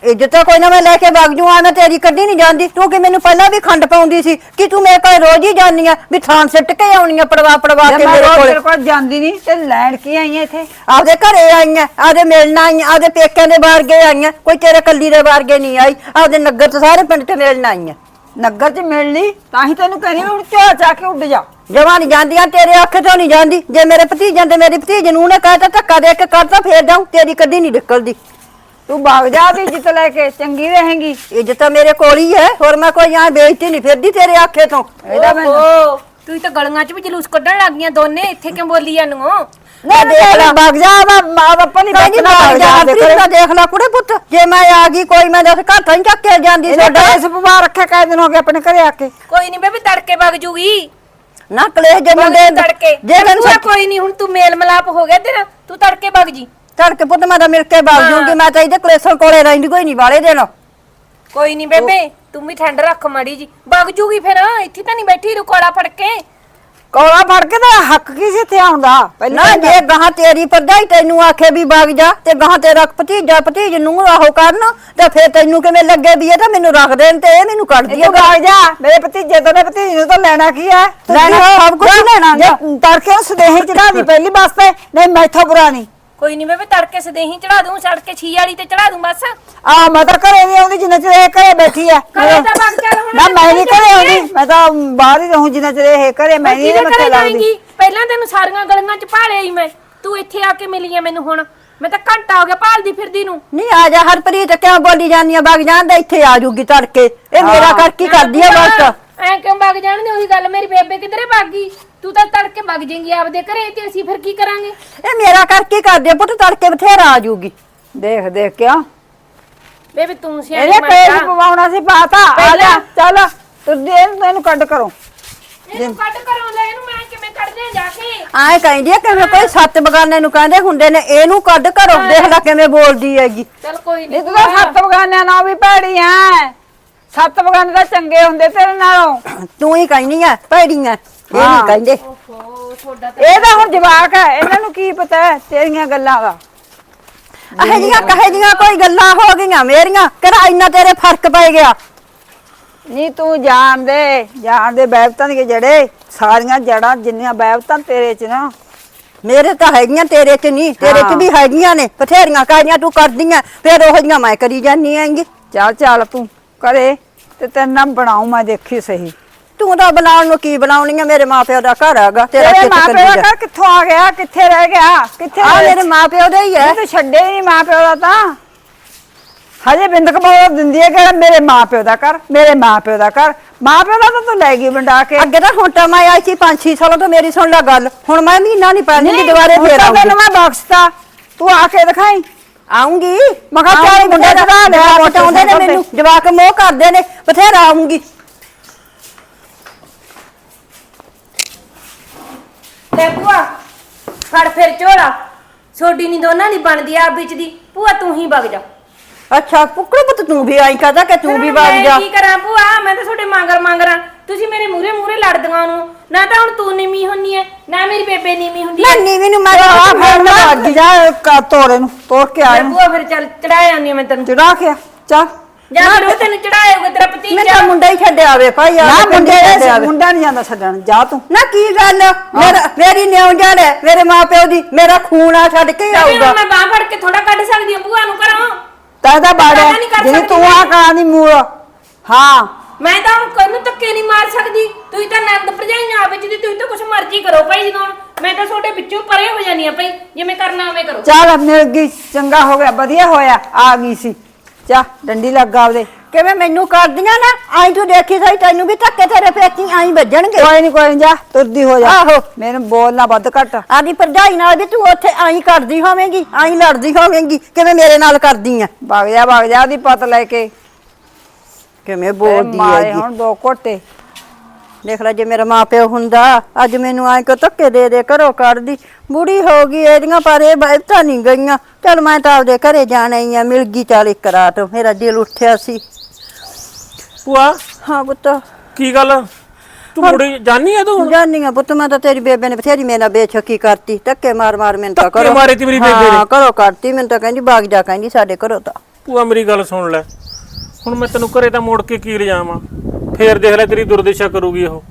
ਇੱਜ਼ਤ ਤਾਂ ਕੋਈ ਨਾ ਮੈਂ ਲੈ ਕੇ ਵਗ ਜੂ ਆ ਮੈਂ ਤੇਰੀ ਕੱਢੀ ਨਹੀਂ ਜਾਂਦੀ। ਤੂੰ ਕਿ ਮੈਨੂੰ ਪਹਿਲਾਂ ਵੀ ਖੰਡ ਪਾਉਂਦੀ ਸੀ ਕਿ ਤੂੰ ਮੇਰੇ ਕੋਲ ਰੋਜ਼ ਹੀ ਜਾਂਦੀ ਆ ਵੀ ਥਾਂ ਸਿੱਟ ਕੇ ਆਉਣੀ ਆ ਪੜਵਾ ਪੜਵਾ ਜੇ ਕੇ ਮੈਂ ਮੇਰੇ ਰੋਜ਼ ਕੋਲ। ਤੇਰੇ ਕੋਲ ਜਾਂਦੀ ਨਹੀਂ ਤੇ ਲੈਣ ਕੀ ਆਈ ਆਂ ਇੱਥੇ? ਆਪਦੇ ਘਰੇ ਆਈਆਂ ਆਪਦੇ ਮਿਲਣ ਆਈਆਂ ਆਪਦੇ ਪੇਕਿਆਂ ਦੇ ਬਾਰਗੇ ਆਈਆਂ ਕੋਈ ਤੇਰੇ ਕੱਲੀ ਦੇ ਬਾਰਗੇ ਨਹੀਂ ਆਈ ਆਪਦੇ ਨਗਰ ਤੋਂ ਸਾਰੇ ਪਿੰਡ ਤੇ ਮਿਲਣ ਆਈਆਂ ਨਗਰ 'ਚ ਮਿਲ ਲਈ ਤਾਂ ਹੀ ਤੈਨੂੰ ਕਹਿੰਦੀ ਹੁਣ ਝੋਲਾ ਚਾ ਕੇ ਉੱਡ ਜਾ। ਨਹੀਂ ਜਾਂਦੀਆਂ ਤੇਰੇ ਆਖੇ ਤੋਂ ਨਹੀਂ ਜਾਂਦੀ। ਜੇ ਮੇਰੇ ਭਤੀਜਾਂ ਤੇ ਮੇਰੀ ਭਤੀਜ ਨੂੰ ਨੇ ਕਹਿਤਾ ਧੱਕਾ ਦੇ ਕੇ ਕਰਤਾ ਫੇਰ ਜਾਉ ਤੇਰੀ ਕੱਢੀ ਨਹੀਂ ਨਿਕਲਦੀ। ਤੂੰ ਵਗ ਜਾ ਵੀ ਇੱਜ਼ਤ ਲੈ ਕੇ ਚੰਗੀ ਰਹੇਂਗੀ। ਇੱਜ਼ਤ ਤਾਂ ਮੇਰੇ ਕੋਲ ਹੀ ਹੈ ਹੋਰ ਮੈਂ ਕੋਈ ਐ ਬੇਇੱਜ਼ਤੀ ਨਹੀਂ ਫਿਰਦੀ ਤੇਰੇ ਆਖੇ ਤੋਂ। ਇਹਦਾ ਮੈਂ ਓਹੋ ਤੂੰ ਤਾਂ ਗਲੀਆਂ 'ਚ ਵੀ ਜਲੂਸ ਕੱਢਣ ਲੱਗ ਗਈਆਂ ਦੋਨੇ ਇੱਥੇ ਕਿਉਂ ਬੋਲੀ ਜਾਂਨੂੰ ਨਾ ਦੇਖ ਲੈ। ਵਗ ਜਾ ਮੈਂ ਮਾਂ ਬਾਪਾ ਨਹੀਂ ਕਹਿੰਦੀ ਬੈਠਣਾ ਬਾਗ ਵਗ ਜਾ ਜਾ ਦੇ ਪ੍ਰੀਤ ਦਾ ਦੇਖ ਲੈ ਕੁੜੇ ਪੁੱਤ। ਜੇ ਮੈਂ ਆ ਗਈ ਕੋਈ ਮੈਂ ਦੱਸ ਘਰ ਤਾਂ ਨੀ ਚੱਕ ਕੇ ਜਾਂਦੀ ਇਹਦਾ ਤੁਹਾਡਾ ਕਲੇਸ਼ ਪਵਾ ਰੱਖਿਆ ਕਈ ਦਿਨ ਹੋ ਗਏ ਆਪਣੇ ਘਰੇ ਆ ਕੇ। ਕੋਈ ਨਹੀਂ ਬੇਬੀ ਤੜਕੇ ਵਗ ਜੂਗੀ। ਨਾ ਕਲੇਸ਼ ਜੇ ਮੁੰਡੇ ਤੜਕੇ। ਜੇ ਮੈਨੂੰ ਭੂਆ ਸੱਚ- ਕੋਈ ਨਹੀਂ ਹੁਣ ਤੂੰ ਮੇਲ ਮਲਾਪ ਹੋ ਗਿਆ ਤੇਰਾ। ਤੂੰ ਤੜਕੇ ਵਗ ਜੀ। ਤੜਕੇ ਪੁੱਤ ਮੈਂ ਤਾਂ ਮਿਲ ਕੇ ਬਾਗ ਹਾਂ। ਜੂੰਗੀ ਮੈਂ ਤਾਂ ਇਹਦੇ ਕਲੇਸ਼ਾਂ ਕੋਲੇ ਰਹਿੰਦੀ ਕੋਈ ਨਹੀਂ ਵਾਲੇ ਦੇਣਾ ਕੋਈ ਨਹੀਂ ਬੇਬੇ ਤੂੰ ਵੀ ਠੰਡ ਰੱਖ ਮਾੜੀ ਜੀ। ਵਗ ਜੂਗੀ ਫਿਰ ਇੱਥੇ ਤਾਂ ਨਹੀਂ ਬੈਠੀ ਰੁਕੋੜਾ ਫੜ ਕੇ। ਕੌਲਾ ਫੜ ਕੇ ਤਾਂ ਹੱਕ ਕੀ ਸੀ ਇੱਥੇ ਆਉਂਦਾ ਪਹਿਲਾਂ ਨਾ ਜੇ ਗਾਹਾਂ ਤੇਰੀ ਪਰਦਾਈ ਤੈਨੂੰ ਆਖੇ ਵੀ ਵਗ ਜਾ ਤੇ ਗਾਹਾਂ ਤੇਰਾ ਭਤੀਜਾ ਭਤੀਜ ਨੂੰ ਆਹੋ ਕਰਨ ਤੇ ਫੇਰ ਤੈਨੂੰ ਕਿਵੇਂ ਲੱਗੇ ਵੀ ਇਹ ਤਾਂ ਮੈਨੂੰ ਰੱਖ ਦੇਣ ਤੇ ਇਹ ਮੈਨੂੰ ਕੱਢਦੀ ਤੂੰ। ਭਾਗ ਜਾ ਮੇਰੇ ਭਤੀਜੇ ਤੋਂ ਨੇ ਭਤੀਜ ਨੂੰ ਤਾਂ ਲੈਣਾ ਕੀ ਹੈ ਲੈਣਾ ਸਭ ਹੀ ਲੈਣਾ ਗਾ। ਤੜਕੇ ਸਦੇਹੀ ਚੜਾ ਦੀ ਪਹਿਲੀ ਵਾਸਤੇ ਨਹੀਂ ਮੈਥੋਂ ਬੁਰਾ ਨਹੀਂ ਕੋਈ ਨਹੀਂ ਬੇਬੇ ਤੜਕੇ ਸਦੇਹੀ ਚੜਾ ਦੂੰ ਸੜਕੇ ਛੀ ਵਾਲੀ ਤੇ ਚੜਾ ਦੂੰ ਬਸ। ਆ ਮੈਂ ਤਾਂ ਘਰੇ ਨਹੀਂ ਆਉਂਦੀ ਜਿੰਨਾ ਚਿਰ ਇਹ ਘਰੇ ਬੈਠੀ ਹੈ ਘਰੇ ਤਾਂ ਵਗ ਚੱਲ ਹੁਣ ਨਾ ਮੈਂ ਨਹੀਂ ਘਰੇ। ਆਉਂਦੀ ਮੈਂ ਤਾਂ ਬਾਹਰ ਹੀ ਰਹੂੰ ਜਿੰਨਾ ਚਿਰ ਇਹ ਘਰੇ ਮੈਂ ਨਹੀਂ ਕਿਹਦੇ ਮੱਥੇ ਲੱਗਦੀ ਪਹਿਲਾਂ ਤੈਨੂੰ ਸਾਰੀਆਂ ਗਲੀਆਂ ਚ ਭਾਲਿਆ ਹੀ ਮੈਂ। ਤੂੰ ਇੱਥੇ ਆ ਕੇ ਮਿਲੀ ਆ ਮੈਨੂੰ ਹੁਣ। ਮੈਂ ਤਾਂ ਘੰਟਾ ਹੋ ਗਿਆ ਭਾਲਦੀ ਫਿਰਦੀ ਨੂੰ। ਨਹੀਂ ਆ ਜਾ ਹਰਪ੍ਰੀਤ ਕਿਉਂ ਬੋਲੀ ਜਾਂਦੀ ਆ? ਵਗ ਜਾਂਦਾ ਇੱਥੇ ਆ ਜੂਗੀ ਤੜਕੇ। ਇਹ ਮੇਰਾ ਕਰ ਕੀ ਕਰਦੀ ਆ ਬਸ? ਐ ਕਿਉਂ ਵਗ ਜਾਣਦੇ ਉਹੀ ਗੱਲ ਮੇਰੀ ਬੇਬੇ ਕਿਧਰੇ ਭੱਗ ਗਈ? ਤੂੰ ਤਾਂ ਤੜਕੇ ਵਗ ਜਾਏਂਗੀ ਆਪਦੇ ਘਰੇ ਤੇ ਅਸੀਂ ਫਿਰ ਕੀ ਕਰਾਂਗੇ? ਇਹ ਮੇਰਾ ਕਰ ਕੀ ਕਰਦੀ ਆ ਪੁੱਤ? ਤੜਕੇ ਬਥੇਰਾ ਆ ਜੂਗੀ ਦੇਖ ਦੇਖ ਕਿਉਂ ਬੇਬੇ ਤੂੰ ਸਿਆਣੀ ਮਰ ਪੇਜ ਜਾ। ਪਵਾਉਣਾ ਸੀ ਪਾਤਾ। ਆ ਜਾ ਚੱਲ। ਤੂੰ ਦੇ ਇਹਨੂੰ ਕੱਢ ਕਰੋ। ਇਹਨੂੰ ਕੱਢ ਕਰੋ ਲੈ ਇਹਨੂੰ ਮੈਂ ਕਿਵੇਂ ਕੱਢਦੇ ਆ ਜਾ ਕੇ? ਆਏ ਕਹਿੰਦੀ ਆ ਕਿਵੇਂ ਕੋਈ ਸੱਤ ਬਗਾਨੇ ਨੂੰ ਕਹਿੰਦੇ ਹੁੰਦੇ ਨੇ ਇਹਨੂੰ ਕੱਢ ਕਰੋ। ਦੇਖ ਲੈ ਕਿਵੇਂ ਬੋਲਦੀ ਹੈਗੀ। ਚੱਲ ਕੋਈ ਨਹੀਂ ਨਹੀਂ ਤੂੰ ਤਾਂ ਸੱਤ ਬਗਾਨਿਆਂ ਨਾਲ ਵੀ ਭੈੜੀ ਐ। ਸੱਤ ਬਗਾਨੇ ਤਾਂ ਚੰਗੇ ਹੁੰਦੇ ਤੇਰੇ ਨਾਲੋਂ। ਤੂੰ ਹੀ ਕਹਿੰਦੀ ਆ ਭੈੜੀਆਂ ਇਹ ਨਹੀਂ ਹਾਂ। ਕਹਿੰਦੇ। ਓਹੋ ਤੁਹਾਡਾ ਤਾਂ ਇਹ ਤਾਂ ਹੁਣ ਜਵਾਕ ਹੈ ਇਹਨਾਂ ਨੂੰ ਕੀ ਪਤਾ ਹੈ ਤੇਰੀਆਂ ਗੱਲਾਂ ਦਾ ਅਹੇ ਜੀਆਂ ਕਹੇ ਜੀਆਂ ਕੋਈ ਗੱਲਾਂ ਹੋ ਗਈਆਂ ਮੇਰੀਆਂ ਕਿਹੜਾ ਇੰਨਾ ਤੇਰੇ ਫ਼ਰਕ ਪੈ ਗਿਆ? ਨਹੀਂ ਤੂੰ ਜਾਣਦੇ ਜਾਣਦੇ ਬੈਬਤਾਂ ਦੇ ਜਿਹੜੇ ਸਾਰੀਆਂ ਜੜਾਂ ਜਿੰਨੀਆਂ ਬੈਬਤਾਂ ਤੇਰੇ ਚ ਨਾ ਮੇਰੇ ਤਾਂ ਹੈਗੀਆਂ ਤੇਰੇ ਚ ਨਹੀਂ ਤੇਰੇ ਚ। ਵੀ ਹੈਗੀਆਂ ਨੇ ਬਥੇਰੀਆਂ ਕਾਹੀਆਂ ਤੂੰ ਕਰਦੀਆਂ ਫਿਰ ਉਹ ਜੀਆਂ ਮੈਂ ਕਰੀ ਜਾਨੀ ਆਂਗੀ ਚੱਲ ਚੱਲ ਤੂੰ ਕਰੇ ਤੇ ਤੈਨੂੰ ਬਣਾਉ ਮੈਂ ਦੇਖੀ ਸਹੀ। ਤੂੰ ਤਾਂ ਬਣਾਉਣ ਨੂੰ ਕੀ ਬਣਾਉਣੀ ਆ? ਮੇਰੇ ਮਾਪਿਓ ਦਾ ਘਰ ਹੈਗਾ ਤੇਰਾ ਤੇਰੇ ਕਿੱਥੇ ਮਾਂ ਪਿਓ ਦਾ ਘਰ ਕਿੱਥੋਂ ਆ ਗਿਆ? ਕਿੱਥੇ ਰਹਿ ਗਿਆ? ਕਿੱਥੇ ਆ ਮੇਰੇ ਮਾਪਿਓ ਦਾ ਹੀ ਹੈ। ਤਾਂ ਛੱਡੇ ਨਹੀਂ ਮਾਂ ਪਿਓ ਦਾ ਤਾਂ। ਹਜੇ ਬਿੰਦਕ ਬਾਬਾ ਦਿੰਦੀ ਹੈ ਕਿ ਮੇਰੇ ਮਾਂ ਪਿਓ ਦਾ ਕਰ ਮੇਰੇ ਮਾਂ ਪਿਓ ਦਾ ਕਰ ਮਾਂ ਪਿਓ ਦਾ ਤਾਂ ਤੂੰ ਲੈ ਗਈ ਵੰਡਾ ਕੇ। ਅੱਗੇ ਤਾਂ ਹੁਣ ਤਾਂ ਮੈਂ ਆਈ ਸੀ 5-6 ਸਾਲਾਂ ਤੋਂ ਮੇਰੀ ਸੁਣ ਲੈ ਗੱਲ। ਹੁਣ ਮੈਂ ਮਹੀਨਾ ਨਹੀਂ ਪੈਣੀ ਨਹੀਂ, ਦੁਬਾਰੇ ਹੁਣ ਫੇਰ ਤਾਂ ਆਉਂਗੀ ਤੈਨੂੰ ਮੈਂ ਬਖਸ਼ਤਾ ਤੂੰ ਆ ਕੇ ਦਿਖਾਈ। ਆਉਂਗੀ ਮੈਂ ਕਿਹਾ ਚੱਲ ਮੁੰਡਾ ਚੜਾ ਲਿਆ ਮੋਟਰਸਾਈਕਲ ਆਉਂਦੇ ਨੇ। ਮੈਨੂੰ। ਜਵਾਕ ਮੋਹ ਕਰਦੇ ਨੇ। ਬਥੇਰਾ ਆਉਂਗੀ ਲੈ ਭੂਆ। ਫੜ ਫਿਰ ਝੋਲਾ। ਛੋਡੀ ਨਹੀਂ ਦੋਨਾਂ ਦੀ ਬਣਦੀ ਆ ਵਿੱਚ ਦੀ। ਭੂਆ ਤੂੰ ਹੀ ਵਗ ਜਾ। ਅੱਛਾ ਕੁਕੜੇ ਪੁੱਤ ਤੂੰ ਵੀ ਆਈ ਕਹਦਾ ਕਿ ਤੂੰ ਵੀ ਵਗ ਮੈਂ ਜਾ? ਕੀ ਕਰਾਂ ਭੂਆ? ਮੈਂ ਤਾਂ ਤੁਹਾਡੇ ਮੰਗਰ ਮੰਗਰਾਂ ਤੁਸੀਂ ਮੇਰੇ ਮੂਰੇ ਮੂਰੇ ਲੜਦੀਆਂ ਨੂੰ ਨਾ ਤਾਂ ਹੁਣ ਤੂੰ ਨੀਵੀਂ ਹੁੰਨੀ ਐ ਨਾ ਮੇਰੀ ਬੇਬੇ ਨੀਵੀਂ ਹੁੰਦੀ ਐ। ਨਾ ਨੀਵੀਂ ਨੂੰ ਮੈਂ ਆ ਫੜਨਾ। ਅੱਗ ਜਾ ਕਾ ਤੋੜੇ ਨੂੰ ਤੋੜ ਕੇ ਆ ਲੈ ਇਹਨੂੰ। ਭੂਆ ਫਿਰ ਚੱਲ ਚੜਾਇਆ ਆ ਮੈਂ ਤੈਨੂੰ। ਚੜਾ ਕੇ ਚੱਲ। ਜਾ ਫਿਰ ਉਹ ਤੈਨੂੰ ਚੜਾਏਗਾ ਤੇਰਾ ਮੈਂ ਭਤੀਜਾ ਤਾਂ ਮੁੰਡਾ ਹੀ ਛੱਡਿਆ ਆਵੇ ਭਾਈ ਆ ਨਾ ਕੇ ਮੁੰਡੇ ਛੱਡਿਆ ਦੇ ਆਵੇ। ਮੁੰਡਾ ਨਹੀਂ ਜਾਂਦਾ ਛੱਡਣ ਜਾ ਤੂੰ। ਨਾ ਕੀ ਗੱਲ? ਮੇਰਾ ਮੇਰੀ ਨਿਉ ਜਾੜੇ ਮੇਰੇ ਮਾਪਿਓ ਦੀ ਮੇਰਾ ਖੂਨ ਆ ਛੱਡ ਕੇ ਹੀ ਨਹੀਂ ਆਊਗਾ। ਹੁਣ ਮੈਂ ਬਾਹ ਫੜ ਕੇ ਥੋੜਾ ਕੱਢ ਸਕਦੀ ਆ ਭੂਆ ਨੂੰ ਘਰੋਂ। ਤੈਂ ਤਾਂ ਬਾੜਿਆ ਪਤਾ ਨਹੀਂ ਕਰ ਜਿਹੜੀ ਸਕਦੀ। ਤੂੰ ਆ ਕਹਾਂ ਦੀ ਮੂਲ ਹਾਂ। ਮੈਂ ਤਾਂ ਹੁਣ ਕੋਈ ਧੱਕੇ ਨਹੀਂ ਮਾਰ ਸਕਦੀ। ਤੁਸੀਂ ਤਾਂ ਨੰਦ ਭਰਜਾਈਆਂ ਵਿੱਚ ਦੀ ਤੁਸੀਂ ਤਾਂ ਕੁਛ ਮਰਜ਼ੀ ਕਰੋ ਭਾਈ ਜਦੋਂ ਮੈਂ ਤਾਂ ਤੁਹਾਡੇ ਵਿੱਚੋਂ ਪਰੇ ਹੋ ਜਾਨੀ ਆ ਭਾਈ ਜਿਵੇਂ ਕਰਨਾ ਉਵੇਂ ਕਰੋ। ਚੱਲ ਮਿਲ ਗਈ ਚੰਗਾ ਹੋ ਗਿਆ ਵਧੀਆ ਹੋਇਆ ਆ ਗਈ ਸੀ। ਚਾ ਡੰਡੀ ਲੱਗਾ ਉਹਦੇ ਕਿਵੇਂ ਮੈਨੂੰ ਕਰਦੀਆਂ ਨਾ? ਆਈ ਤੂੰ ਦੇਖੀ ਸਹੀ ਤੈਨੂੰ ਵੀ ਧੱਕੇ ਤੇਰੇ ਪੇਚੀ ਆਈ ਵੱਜਣਗੇ। ਕੋਈ ਨਹੀਂ ਕੋਈ ਨੀ ਜਾ ਤੁਰਦੀ ਹੋ ਜਾ। ਆਹੋ। ਮੈਨੂੰ ਬੋਲਣਾ ਵੱਧ ਘੱਟ। ਆਦੀ ਭਰਜਾਈ ਨਾਲ ਵੀ ਤੂੰ ਉੱਥੇ ਆਈ ਕਰਦੀ ਹੋਵੇਂਗੀ ਆਈ ਲੜਦੀ ਹੋਵੇਂਗੀ। ਕਿਵੇਂ ਮੇਰੇ ਨਾਲ ਕਰਦੀ ਆ ਵਗ ਜਾ ਵਗ ਜਾ ਉਹਦੀ ਪਤ ਲੈ ਕੇ। ਕਿਵੇਂ ਬੋਲਦੀ ਮਾਰੇ ਹੁਣ ਦੋ ਘੋਟੇ। ਦੇਖ ਲੈ ਜੇ ਮੇਰਾ ਮਾਪਿਓ ਹੁੰਦਾ ਅੱਜ ਮੈਨੂੰ ਆਏ ਕੋ ਧੱਕੇ ਦੇ ਦੇ ਘਰੋਂ ਕੱਢਦੀ? ਬੁੜੀ ਹੋ ਗਈ ਇਹਦੀਆਂ ਪਰ ਇਹ ਬੈਠਾ ਨਹੀਂ ਗਈਆਂ। ਚਲ ਮੈਂ ਤਾਂ ਆਪਦੇ ਘਰੇ ਜਾਣਾ ਹੀ ਆ ਮਿਲ ਗਈ ਚੱਲ ਇੱਕ ਰਾਤ। ਮੇਰਾ ਦਿਲ ਉੱਠਿਆ ਸੀ। ਭੂਆ ਹਾਂ ਪੁੱਤ। ਕੀ ਗੱਲ? ਤੂੰ ਮੁੜੀ ਜਾਨੀ ਆ ਤੂੰ ਹੁਣ? ਜਾਨੀ ਆ ਪੁੱਤ ਮੈਂ ਤਾਂ ਤੇਰੀ ਬੇਬੇ ਨੇ ਬਥੇਰੀ ਮੇਰੇ ਨਾਲ ਬੇਛੱਕੀ ਕਰਤੀ। ਧੱਕੇ ਮਾਰ ਮਾਰ ਮੈਨੂੰ ਤਾਂ ਧੱਕੇ ਕਰੋ ਮਾਰੇ ਤੀ ਮੇਰੀ ਬੇਬੇ ਨੇ? ਹਾਂ ਘਰੋਂ ਕੱਢਤੀ ਮੈਨੂੰ ਤਾਂ ਕਹਿੰਦੀ ਬਾਗ ਜਾ ਕਹਿੰਦੀ ਸਾਡੇ ਘਰੋਂ ਤਾਂ। ਭੂਆ ਮੇਰੀ ਗੱਲ ਸੁਣ ਲੈ। ਹੁਣ ਮੈਂ ਤੈਨੂੰ ਘਰੇ ਤਾਂ ਮੁੜ ਕੇ ਕੀ ਲਿਜਾਵਾਂ? ਫੇਰ ਦੇਖ ਲੈ ਤੇਰੀ ਦੁਰਦਸ਼ਾ ਕਰੂਗੀ ਉਹ।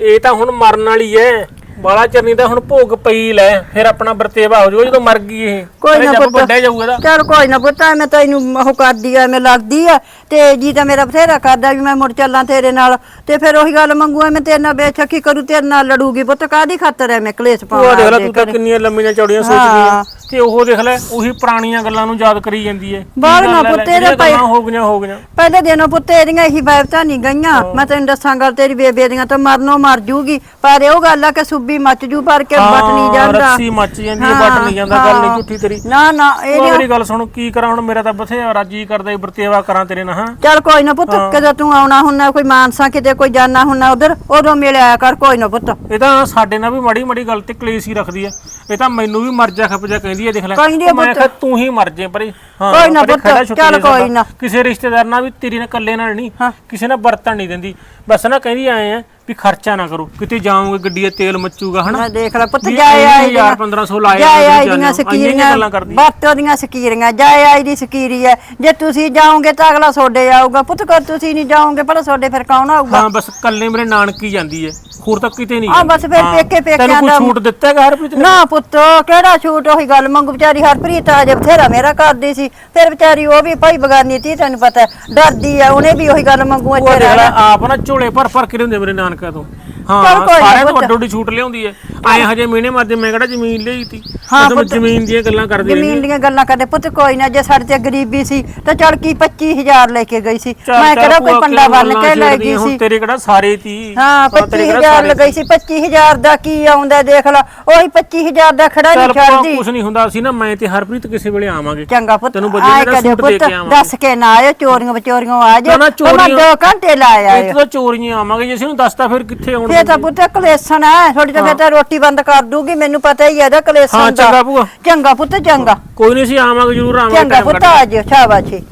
ਇਹ ਤਾਂ ਹੁਣ ਮਰਨ ਵਾਲੀ ਐ। ਬਾਲਾ ਚਰਨੀ ਦਾ ਹੁਣ ਭੋਗ ਪਈ ਲੈ ਫਿਰ ਆਪਣਾ ਵਰਤੇਵਾ ਹੋ ਜਾਊਗਾ ਜਦੋਂ ਮਰ ਗਈ ਇਹ। ਕੋਈ ਨਾ ਪੁੱਤ। ਵੱਡਾ ਜਾਊਗਾ ਇਹਦਾ। ਚਲ ਕੋਈ ਨਾ ਪੁੱਤ ਮੈਂ ਤੈਨੂੰ ਉਹ ਕਰਦੀ ਆ ਮੈਂ ਲੱਗਦੀ ਆ ਤੇ ਜੀ ਤਾਂ ਮੇਰਾ ਬਥੇਰਾ ਕਰਦਾ ਵੀ ਮੈਂ ਮੁੜ ਚੱਲਾਂ ਤੇਰੇ ਨਾਲ ਤੇ ਫਿਰ ਉਹੀ ਗੱਲ ਮੰਗੂ ਮੈਂ ਤੇਰੇ ਨਾਲ ਬੇਛੱਕੀ ਕਰੂ ਤੇਰੇ ਨਾਲ ਲੜੂਗੀ ਪੁੱਤ ਕਾਦੀ ਖਾਤਰ ਐ ਮੈਂ ਕਲੇਸ਼ ਭੂਆ ਦੇਖ ਲੈ ਪਾਵਾਂ ਤੂੰ ਤਾਂ ਕਿੰਨੀਆਂ ਲੰਮੀਆਂ ਚੌੜੀਆਂ ਸੋਚਦੀ ਐ ਤੇ ਉਹ ਦੇਖ ਲੈ ਉਹੀ ਪੁਰਾਣੀਆਂ ਗੱਲਾਂ ਨੂੰ ਯਾਦ ਕਰੀ ਜਾਂਦੀ ਐ ਬਾਹਰ ਨਾ ਐ ਪੁੱਤੇ ਦੇ ਜਿਹੜੀਆਂ ਪਏ- ਗੱਲਾਂ ਹੋ ਗਈਆਂ ਹੋ ਗਈਆਂ। ਪਹਿਲੇ ਦਿਨੋਂ ਪੁੱਤ ਇਹਦੀਆਂ ਇਹੀ ਬਾਬਤਾਂ ਨਹੀਂ ਗਈਆਂ। ਮੈਂ ਤੈਨੂੰ ਦੱਸਾਂ ਗੱਲ ਤੇਰੀ ਬੇਬੇ ਦੀਆਂ ਤਾਂ ਮਰਨੋਂ ਮਰ ਜੂਗੀ। ਪਰ ਉਹ ਗੱਲ ਆ ਕਿ ਸੁੱਬੀ ਮੱਚ ਜੂ ਪਰ ਕੇ ਬਟ ਨਹੀਂ ਹਾਂ, ਜਾਂਦਾ। ਰੱਸੀ ਮੱਚ ਜਾਂਦੀ ਐ ਬਟ ਨਹੀਂ ਜਾਂਦਾ ਗੱਲ ਨਹੀਂ ਝੂਠੀ ਤੇਰੀ। ਨਾ ਨਾ ਉਹ ਇਹਦੀਆਂ ਮੇਰੀ ਗੱਲ ਸੁਣ ਕੀ ਕਰਾਂ ਹੁਣ? ਮੇਰਾ ਤਾਂ ਬਥੇਰਾ ਰਾਜੀ ਕਰਦਾ ਈ ਵਰਤੇਵਾ ਕਰਾਂ ਤੇਰੇ ਨਾਲ ਹਾਂ। ਚੱਲ ਕੋਈ ਨਾ ਪੁੱਤ ਕਦੋਂ ਤੂੰ ਆਉਣਾ ਹੁੰਨਾ ਕੋਈ ਮਾਨਸਾ ਕਿਤੇ ਕੋਈ ਜਾਣਾ ਹੁੰਨਾ ਉਧਰ ਉਦੋਂ ਮਿਲਿਆ ਕਰ ਕੋਈ ਨਾ ਪੁੱਤ। ਇਹ ਤਾਂ ਸਾਡੇ ਨਾਲ ਵੀ ਮਾੜੀ ਮਾੜੀ ਗੱਲ ਤੇ ਕਲੇਸ਼ ਹੀ ਰੱਖਦੀ ਐ ਇਹ ਤਾਂ ਮੈਨੂੰ ਵੀ ਮਰ ਜਾ ਖਪ ਜਾ ਕਹਿੰਦੀ ਐ ਦੇਖ ਲੈ। ਮੈਂ। ਕਿਹਾ ਤੂੰ ਹੀ ਮਰ ਜੇ ਪਰੇ। ਹਾਂ ਕੋਈ ਨਾ ਪੁੱਤ, ਚੱਲ ਨਹੀਂ। ਕੋਈ ਨਾ। ਕਿਸੇ ਰਿਸ਼ਤੇਦਾਰ ਨਾਲ ਵੀ ਤੇਰੀ ਨਾਲ ਇਕੱਲੇ ਨਾਲ ਨਹੀਂ ਕਿਸੇ ਨਾਲ ਵਰਤਣ ਨਹੀਂ ਦਿੰਦੀ। ਬਸ ਨਾ ਕਹਿੰਦੀ ਆਏ ਆ ਵੀ ਖਰਚਾ ਨਾ ਕਰੋ। ਕਿਤੇ ਜਾਓਗੇ ਗੱਡੀ ਦਾ ਤੇਲ ਮੱਚੂਗਾ ਹਨਾ? ਮੈਂ ਦੇਖ ਲੈ ਪੁੱਤ ਵੀ ਜਾਏ ਇੰਨੇ ਆਈ ਹਜ਼ਾਰ 1500 ਲਾਏ ਜਾਏ ਤੁਸੀਂ ਆਈ ਜਾਂਦੇ ਦੀਆਂ ਹੋ, ਇੰਨੀਆਂ ਸਕੀਰੀਆਂ ਗੱਲਾਂ ਕਰਦੀ। ਬਾਤੋਂ ਦੀਆਂ ਸਕੀਰੀਆਂ ਜਾਏ ਆਈ ਦੀ ਸਕੀਰੀ ਹੈ ਜੇ ਤੁਸੀਂ ਜਾਓਗੇ ਤਾਂ ਅਗਲਾ ਤੁਹਾਡੇ ਆਊਗਾ। ਪੁੱਤ ਕਰ ਤੁਸੀਂ ਨਹੀਂ ਜਾਓਗੇ ਪਰ ਤੁਹਾਡੇ ਫਿਰ ਕੌਣ ਆਊਗਾ? ਹਾਂ ਬਸ ਕੱਲੇ ਮੇਰੇ ਨਾਨਕੀ ਜਾਂਦੀ ਹੈ ਹੋਰ ਤਾਂ ਕਿਤੇ ਨਹੀਂ ਆ ਬਸ ਫਿਰ ਹਾਂ। ਪੇਕੇ ਪੇਕਿਆਂ ਤੈਨੂੰ ਕੋਈ ਛੂਟ ਦਿੱਤਾ ਹੈਗਾ ਹਰਪ੍ਰੀਤ ਨੇ? ਨਾ ਪੁੱਤ ਕਿਹੜਾ ਛੂਟ? ਉਹੀ ਗੱਲ ਮੰਗੂ ਵਿਚਾਰੀ ਹਰਪ੍ਰੀਤ ਆ ਜੇ ਬਥੇਰਾ ਮੇਰਾ ਕਰਦੀ ਸੀ। ਫਿਰ ਵਿਚਾਰੀ ਉਹ ਵੀ ਭਾਈ ਬਗਾਨੀ ਤੀ ਤੈਨੂੰ ਪਤਾ ਹੈ, ਡਰਦੀ ਆ ਉਹਨੇ ਵੀ ਉਹੀ ਗੱਲ ਮੰਗੂ ਉਹ ਇੱਥੇ ਦੇਖ ਲੈ ਰਹਿਣਾ। ਆਪ ਨਾ ਝੋਲੇ ਭਰ ਭਰ ਕੇ ਲਿਆਉਂਦੇ ਮੇਰੇ ਨਾਨਕਾ। ਤੋਂ। ਹਾਂ ਚੱਲ ਕੋਈ ਨਾ ਸਾਰਿਆਂ ਤੋਂ ਪੁੱਤ। ਵੱਡੋ ਵੱਡੀ ਛੂਟ ਲਿਆਉਂਦੀ ਹੈ। ਐ ਹਜੇ ਮਹੀਨੇ ਮਾਰਦੇ ਮੈਂ ਕਿਹੜਾ ਜ਼ਮੀਨ ਲਈ ਤੀ। ਹਾਂ ਪੁੱਤ। ਜ਼ਮੀਨ ਦੀਆਂ ਗੱਲਾਂ ਕਰਦੀ ਰਹਿੰਦੀ ਜ਼ਮੀਨ ਦੀਆਂ ਗੱਲਾਂ ਕਰਦੇ। ਪੁੱਤ ਕੋਈ ਨਾ ਜੇ ਸਾਡੇ ਤੇ ਗਰੀਬੀ ਸੀ ਤਾਂ ਚਲ ਕੀ 25000 ਲੈ ਕੇ ਗਈ ਸੀ। ਚੱਲ ਮੈਂ ਚੱਲ ਕਿਹੜਾ ਭੂਆ ਕੋਈ ਪੰਡਾ ਬੰਨ ਕੇ ਗੱਲਾਂ ਲੈ ਛੇੜਦੀ ਗਈ ਹੁਣ ਸੀ। ਤੇਰੇ ਕਿਹੜਾ ਸਾਰੇ ਤੀ? ਹਾਂ ਹੁਣ ਤੇਰੇ ਕਿਹੜਾ 25000 ਸਾਰੇ ਲਗਾਈ ਸੀ 25000 ਦਾ ਕੀ ਆਉਂਦਾ ਦੇਖ ਲੈ ਉਹੀ 25000 ਦਾ ਖੜਾ ਚੱਲ ਨਹੀਂ ਛੱਡਦੀ। ਕੁਝ ਨਹੀਂ ਹੁੰਦਾ ਸੀ ਨਾ ਮੈਂ ਤੇ ਹਰਪ੍ਰੀਤ ਕਿਸੇ ਵੇਲੇ ਆਵਾਂਗੇ। ਚੰਗਾ ਪੁੱਤ ਤੈਨੂੰ ਵਧੀਆ ਆਏ ਕਦੇ ਸੂਟ ਦੇ ਪੁੱਤ ਕੇ ਆਵਾਂਗੇ। ਦੱਸ ਕੇ ਨਾ ਆਇਓ ਚੋਰੀਆਂ ਵਿਚੋਰੀਆਂ ਆ ਨਾ, ਜਾ ਨਾ, ਮੈਂ ਚੋਰੀਆਂ- ਦੋ ਘੰਟੇ ਲਾ ਇਹ ਤਾਂ ਚੋਰੀਆਂ ਆਵਾਂਗੇ ਜੇ ਅਸੀਂ ਨੂੰ ਦੱਸਤਾ ਫਿਰ ਕਿੱਥੇ ਆਉਣ ਫੇਰ ਤਾਂ ਪੁੱਤ ਕਲੇਸ਼ਣ ਹੈ ਥੋੜੀ ਤਾਂ ਫੇਰ ਤਾਂ ਰੋਟੀ ਬੰਦ ਕਰ ਦੂਗੀ ਮੈਨੂੰ ਪਤਾ ਹੀ ਹੈ ਇਹਦਾ ਕਲੇਸ਼ਣ ਹਾਂ, ਦਾ। ਚੰਗਾ ਭੂਆ। ਚੰਗਾ ਪੁੱਤ ਚੰਗਾ। ਕੋਈ ਨਹੀਂ ਸੀ ਆਵਾਂਗੇ ਜ਼ਰੂਰ ਆਵਾਂਗੇ ਚੰਗਾ ਪੁੱਤ ਆ ਜਿਓ ਸ਼ਾਬਾਸ਼ੀ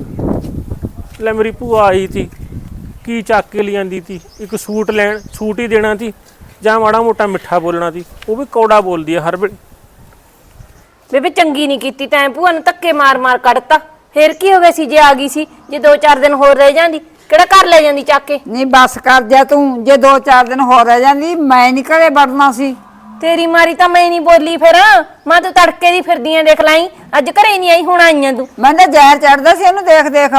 ਲੈ ਮੇਰੀ ਭੂਆ ਆਈ ਤੀ ਕੀ ਚੱਕ ਕੇ ਲਿਆਂਦੀ ਤੀ ਇੱਕ ਸੂਟ ਲੈਣ ਸੂਟ ਹੀ ਦੇਣਾ ਤੀ ਜਾਂ ਮਾੜਾ ਮੋਟਾ ਮਿੱਠਾ ਬੋਲਣਾ ਤੀ ਉਹ ਵੀ ਕੌੜਾ ਬੋਲਦੀ ਹੈ ਹਰ ਵੇਲੇ। ਬੇਬੇ ਚੰਗੀ ਨਹੀਂ ਕੀਤੀ ਤੈਂ ਭੂਆ ਨੂੰ ਧੱਕੇ ਮਾਰ ਮਾਰ ਕੱਢਤਾ। ਫੇਰ ਕੀ ਹੋ ਗਿਆ ਸੀ ਜੇ ਆ ਗਈ ਸੀ ਜੇ ਦੋ ਚਾਰ ਦਿਨ ਹੋਰ ਰਹਿ ਜਾਂਦੀ ਕਿਹੜਾ ਘਰ ਲੈ ਜਾਂਦੀ ਚੱਕ ਕੇ? ਨਹੀਂ ਬਸ ਕਰ ਜਾ ਤੂੰ। ਜੇ ਦੋ ਚਾਰ ਦਿਨ ਹੋਰ ਰਹਿ ਜਾਂਦੀ ਮੈਂ ਨਹੀਂ ਘਰੇ ਵੜਨਾ ਸੀ। ਤੇਰੀ ਮਾਰੀ ਤਾਂ ਮੈਂ ਨਹੀਂ ਬੋਲੀ ਫਿਰ। ਮੈਂ ਤਾਂ ਤੜਕੇ ਦੀ ਫਿਰਦੀਆਂ ਦੇਖ ਲਾਈ। ਅੱਜ ਘਰੇ ਨਹੀਂ ਆਈ ਹੁਣ ਆਈਆਂ ਤੂੰ। ਮੈਂ ਤਾਂ ਜ਼ਹਿਰ ਚੜਦਾ ਸੀ ਇਹਨੂੰ ਦੇਖ ਦੇਖ।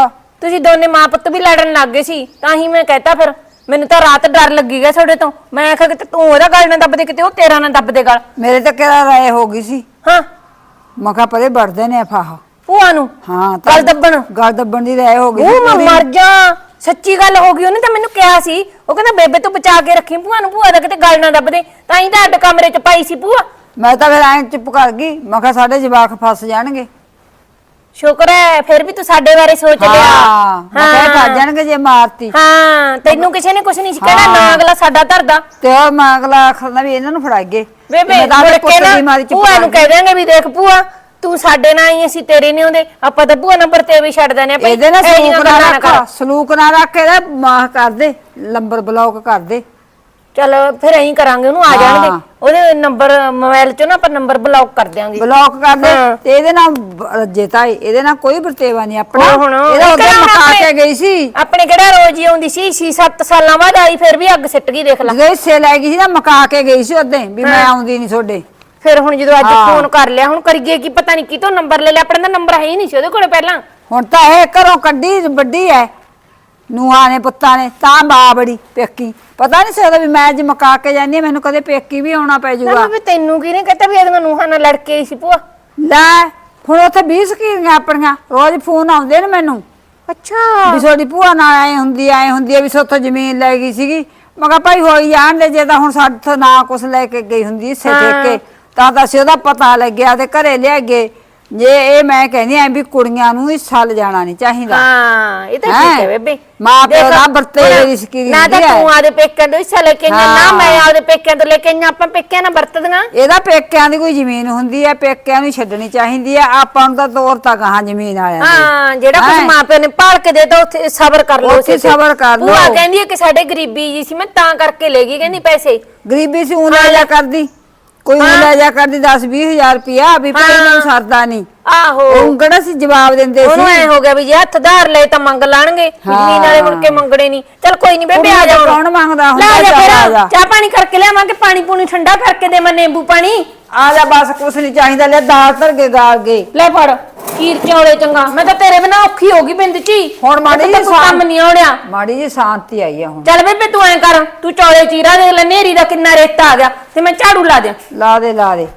ਤੁਸੀਂ ਦੋਨੇ ਮਾਂ ਪੁੱਤ ਵੀ ਲੜਨ ਲੱਗ ਗਏ ਸੀ ਤਾਂ ਹੀ ਮੈਂ ਕਹਿਤਾ ਫਿਰ। ਮੈਨੂੰ ਤਾਂ ਰਾਤ ਡਰ ਲੱਗੀ ਗਿਆ ਤੁਹਾਡੇ ਤੋਂ। ਮੈਂ ਆਖਿਆ ਕਿ ਤੂੰ ਉਹਦਾ ਗੱਲ ਨਾ ਦੱਬ ਦੇ ਕਿਤੇ ਉਹ ਤੇਰਾ ਨਾ ਦੱਬ ਦੇ ਗੱਲ। ਮੇਰੇ ਤਾਂ ਕਿਹੜਾ ਰਾਏ ਹੋ ਗਈ ਸੀ। ਹਾਂ। ਮੈਂ ਕਿਹਾ ਪਰੇ ਵੜਦੇ ਨੇ ਫਾਹ ਭੂਆ ਨੂੰ? ਹਾਂ ਗੱਲ ਦੱਬਣ। ਗੱਲ ਦੱਬਣ ਦੀ ਰਾਏ ਹੋ ਗਈ ਉਹ ਮੈਂ। ਮਰ ਜਾ। ਸੱਚੀ ਗੱਲ ਹੋ ਗਈ ਉਹਨੇ ਤਾਂ ਮੈਨੂੰ ਕਿਹਾ ਸੀ। ਉਹ ਕਹਿੰਦਾ ਬੇਬੇ ਤੂੰ ਬਚਾ ਕੇ ਰੱਖੀ ਭੂਆ ਨੂੰ ਭੂਆ ਦਾ ਕਿਤੇ ਗੱਲ ਨਾ ਦੱਬ ਦੇ। ਤਾਂ ਹੀ ਤਾਂ ਅੱਡ ਕਮਰੇ 'ਚ ਪਾਈ ਸੀ ਭੂਆ। ਮੈਂ ਤਾਂ ਫਿਰ ਐਂ ਚੁੱਪ ਕਰ ਗਈ। ਮੈਂ ਕਿਹਾ ਸਾਡੇ ਜਵਾਕ ਫਸ ਜਾਣਗੇ। ਸ਼ੁਕਰ ਹੈ ਫਿਰ ਵੀ ਤੂੰ ਸਾਡੇ ਬਾਰੇ ਸੋਚ ਲਿਆ। ਹਾਂ ਮੈਂ ਕਿਹਾ ਫਸ ਜਾਣਗੇ ਜੇ ਮਾਰਤੀ। ਹਾਂ ਤੈਨੂੰ ਕਿਸੇ ਨੇ ਕੁਝ ਨਹੀਂ ਸੀ ਕਹਿਣਾ। ਨਾ ਅਗਲਾ ਸਾਡਾ ਧਰਦਾ ਤੇ ਉਹ ਮੈਂ ਅਗਲਾ ਆਖਦਾ ਵੀ ਇਹਨਾਂ ਨੂੰ ਫੜਾਈਏ। ਬੇਬੇ ਮੈਂ ਤਾਂ ਆਪਣੇ ਮੁੜ ਪੁੱਤ ਕੇ ਦੀ ਨਾ ਭੂਆ ਨੂੰ ਕਹਿ ਦਿਆਂਗੇ ਵੀ ਦੇਖ ਭੂਆ ਤੂੰ ਸਾਡੇ ਨਾਲ ਆਈ ਅਸੀਂ ਤੇਰੇ ਨਹੀਂ ਆਉਂਦੇ। ਆਪਾਂ ਤਾਂ ਭੂਆ ਨੰਬਰ ਤੇ ਵੀ ਛੱਡ ਦਿੰਦੇ ਆ ਗਈ। ਇਹਦੇ ਨਾਲ ਸਲੂਕ ਨਾ। ਰੱਖ ਸਲੂਕ ਨਾ ਰੱਖ ਇਹਦਾ ਮਾਹ ਕਰ ਦੇ ਲੰਬਰ ਬਲੌਕ ਕਰ ਦੇ। ਚੱਲ ਫਿਰ ਐਂ ਕਰਾਂਗੇ ਉਹਨੂੰ ਆ। ਜਾਣਗੇ। ਉਹਦੇ ਨੰਬਰ ਮੋਬਾਈਲ 'ਚੋਂ ਨਾ ਆਪਾਂ ਨੰਬਰ ਬਲੌਕ ਕਰ ਦਿਆਂਗੇ। ਬਲੌਕ ਕਰ ਦੇ। ਤੇ ਇਹਦੇ ਨਾਲ ਰੱਜੇ ਤਾਈ ਇਹਦੇ ਨਾਲ ਕੋਈ ਵਰਤੇਵਾ ਨਹੀਂ ਆਪਣਾ। ਇਹਦਾ ਉਹਦੇ ਮਕਾ ਕੇ ਗਈ ਸੀ। ਆਪਣੇ ਕਿਹੜਾ ਰੋਜ਼ ਹੀ ਆਉਂਦੀ ਸੀ? 6-7 ਸਾਲਾਂ ਬਾਅਦ ਆਈ ਫਿਰ ਵੀ ਅੱਗ ਸਿੱਟ ਗਈ ਦੇਖ ਲੈ। ਹਿੱਸੇ ਲੈ ਗਈ ਸੀ ਨਾ ਮਕਾ ਕੇ ਗਈ ਸੀ ਉਹਦੇ ਵੀ ਮੈਂ ਆਉਂਦੀ ਨਹੀਂ ਤੁਹਾਡੇ। ਫਿਰ ਹੁਣ ਜਦੋਂ ਅੱਜ ਹਾਂ। ਫੋਨ ਕਰ ਲਿਆ ਹੁਣ ਕਰੀਏ ਕੀ? ਪਤਾ ਨਹੀਂ ਕਿਤੋਂ ਨੰਬਰ ਲੈ ਲਿਆ ਆਪਣੇ ਦਾ ਨੰਬਰ ਹੈ ਹੀ ਨਹੀਂ ਸੀ ਉਹਦੇ ਕੋਲੇ ਪਹਿਲਾਂ। ਹੁਣ ਤਾਂ ਇਹ ਘਰੋਂ ਕੱਢੀ ਵੱਡੀ ਐ। ਨੂਹਾਂ ਨੇ ਪੁੱਤਾਂ ਨੇ ਤਾਂ ਬਾ ਬੜੀ ਪੇਕੀ। ਪਤਾ ਨਹੀਂ ਸੀ ਉਹਦਾ ਵੀ ਮੈਂ ਅੱਜ ਮਕਾ ਕੇ ਜਾਂਦੀ ਹਾਂ, ਮੈਨੂੰ ਕਦੇ ਪੇਕੀ ਵੀ ਆਉਣਾ ਪੈ ਨਾ ਜਾਊਗਾ ਵੀ ਤੈਨੂੰ ਕੀ ਨੇ ਕਹਤਾ ਵੀ ਇਹਦੀਆਂ ਨੂੰਹਾਂ ਨਾਲ ਲੜ ਕੇ ਆਈ ਸੀ ਭੂਆ? ਲੈ ਹੁਣ ਉੱਥੇ 20 ਸਕੀਰੀਆਂ ਆਪਣੀਆਂ ਰੋਜ਼ ਫੋਨ ਆਉਂਦੇ ਨੇ ਮੈਨੂੰ। ਅੱਛਾ। ਵੀ ਤੁਹਾਡੀ ਭੂਆ ਨਾਲ ਆਏ ਹੁੰਦੀ ਆਏ ਹੁੰਦੀ ਆ ਵੀ ਸੋਥੋਂ ਜ਼ਮੀਨ ਲੈ ਗਈ ਸੀਗੀ। ਮੈਂ ਕਿਹਾ ਭਾਈ ਹੋਈ ਜਾਣ ਦੇ ਜੇ ਤਾਂ ਹੁਣ ਸਾਡੇ ਤੋਂ ਨਾ ਕੁਛ ਲੈ ਕੇ ਗਈ ਹੁੰਦੀ ਹਿੱਸੇ ਹਾਂ। ਕੇ ਤਾਂ ਤਾਂ ਅਸੀਂ ਉਹਦਾ ਪਤਾ ਲੱਗਿਆ ਤੇ ਘਰੇ ਲਿਆ ਗਏ ਜੇ ਇਹ ਮੈਂ ਕਹਿੰਦੀ ਆ ਵੀ ਕੁੜੀਆਂ ਨੂੰ ਹਿੱਸਾ ਲਿਜਾਣਾ ਨਹੀਂ ਚਾਹੀਦਾ ਹਾਂ ਇਹ ਤਾਂ ਠੀਕ ਹੈ? ਬੇਬੇ ਮਾਂ ਪਿਓ ਦਾ ਵਰਤੇ ਹੋਈ ਸਕੀਰੀ ਨਾ ਤਾਂ। ਤੂੰ ਆਦੇ ਪੇਕਿਆਂ ਤੋਂ ਹਿੱਸਾ ਲੈ ਕੇ ਆਈਆਂ, ਨਾ। ਮੈਂ ਆਦੇ ਪੇਕਿਆਂ ਤੋਂ ਲੈ ਕੇ ਆਈਆਂ, ਆਪਾਂ ਪੇਕਿਆਂ ਨਾਲ ਵਰਤਦੀਆਂ ਇਹਦਾ ਪੇਕਿਆਂ ਦੀ ਕੋਈ ਜ਼ਮੀਨ ਹੁੰਦੀ ਹੈ ਪੇਕਿਆਂ ਨੂੰ ਛੱਡਣੀ ਚਾਹੀਦੀ ਹੈ ਆਪਾਂ ਨੂੰ ਤਾਂ ਤੋਰ ਤਾਂ ਗਾਹਾਂ ਜ਼ਮੀਨ ਵਾਲਿਆਂ ਦੀ ਹਾਂ ਜਿਹੜਾ ਕੁਝ ਹੈਂ? ਮਾਪਿਆਂ ਨੇ ਪਾਲ ਕੇ ਦੇਤਾ ਉੱਥੇ ਸਬਰ ਕਰ ਲਓ ਉੱਥੇ ਸਬਰ ਕਰ ਲਓ। ਭੂਆ ਕਹਿੰਦੀ ਹੈ ਕਿ ਸਾਡੇ ਗਰੀਬੀ ਜੀ ਸੀ ਮੈਂ ਤਾਂ ਕਰਕੇ ਲੈ ਗਈ ਕਹਿੰਦੀ ਪੈਸੇ ਗਰੀਬੀ ਸੀ ਉਹ ਲੈ ਜਾ ਕਰਦੀ ਕੋਈ ਉਹ ਲੈ ਜਾ ਕਰਦੀ 10 20000 ਰੁਪਿਆ ਵੀ ਭਾਈ। ਮੈਨੂੰ ਸਰਦਾ ਨਹੀਂ। ਆਹੋ। ਉਹ ਕਿਹੜਾ ਸੀ ਜਵਾਬ ਦਿੰਦੇ ਉਹਨੂੰ ਐ ਸੀ ਹੋ ਗਿਆ ਵੀ ਜੇ ਹੱਥ ਧਾਰ ਲਏ ਤਾਂ ਮੰਗ ਲਾਣਗੇ। ਜ਼ਮੀਨ ਵਾਲੇ ਮੁੜ ਕੇ ਮੰਗਣੇ ਨਹੀਂ। ਚਲ ਕੋਈ ਨਹੀਂ ਬੇਬੇ ਆ ਜਾ। ਕੌਣ ਮੰਗਦਾ ਹੁੰਦਾ, ਜਾ। ਚਾਹ ਪਾਣੀ ਕਰਕੇ ਲਿਆਵਾਂਗੇ ਪਾਣੀ ਪੂਣੀ ਠੰਡਾ ਕਰਕੇ ਦੇਵਾਂ ਨਿੰਬੂ ਪਾਣੀ। ਆ ਜਾ ਬਸ ਕੁਛ ਨਹੀਂ ਚਾਹੀਦਾ। ਲੈ ਦਾਲ ਧਰ ਕੇ ਗਾਲ ਗਏ ਲੈ ਫੜ। ਖੀਰ ਚੌਲੇ ਚੰਗਾ। ਮੈਂ ਤਾਂ ਤੇਰੇ ਬਿਨਾ ਔਖੀ ਹੋ ਗਈ ਬਿੰਦ ਚੀ ਹੁਣ ਮਾੜੀ ਕੋਈ ਕੰਮ ਸ਼ਾਂਤ- ਨਹੀਂ ਆਉਣਿਆ। ਮਾੜੀ ਜੀ ਸ਼ਾਂਤੀ ਆਈ ਆ ਹੁਣ। ਚੱਲ ਬੇਬੇ ਤੂੰ ਐ ਕਰ ਤੂੰ ਚੌਲੇ ਚੀਰਾ ਦੇਖ ਲੈ ਨੇਰੀ ਦਾ ਕਿੰਨਾ ਰੇਤਾ ਆ ਗਿਆ। ਤੇ ਮੈਂ ਝਾੜੂ ਲਾ ਦਿਆਂ। ਲਾ ਦੇ ਲਾ ਦੇ।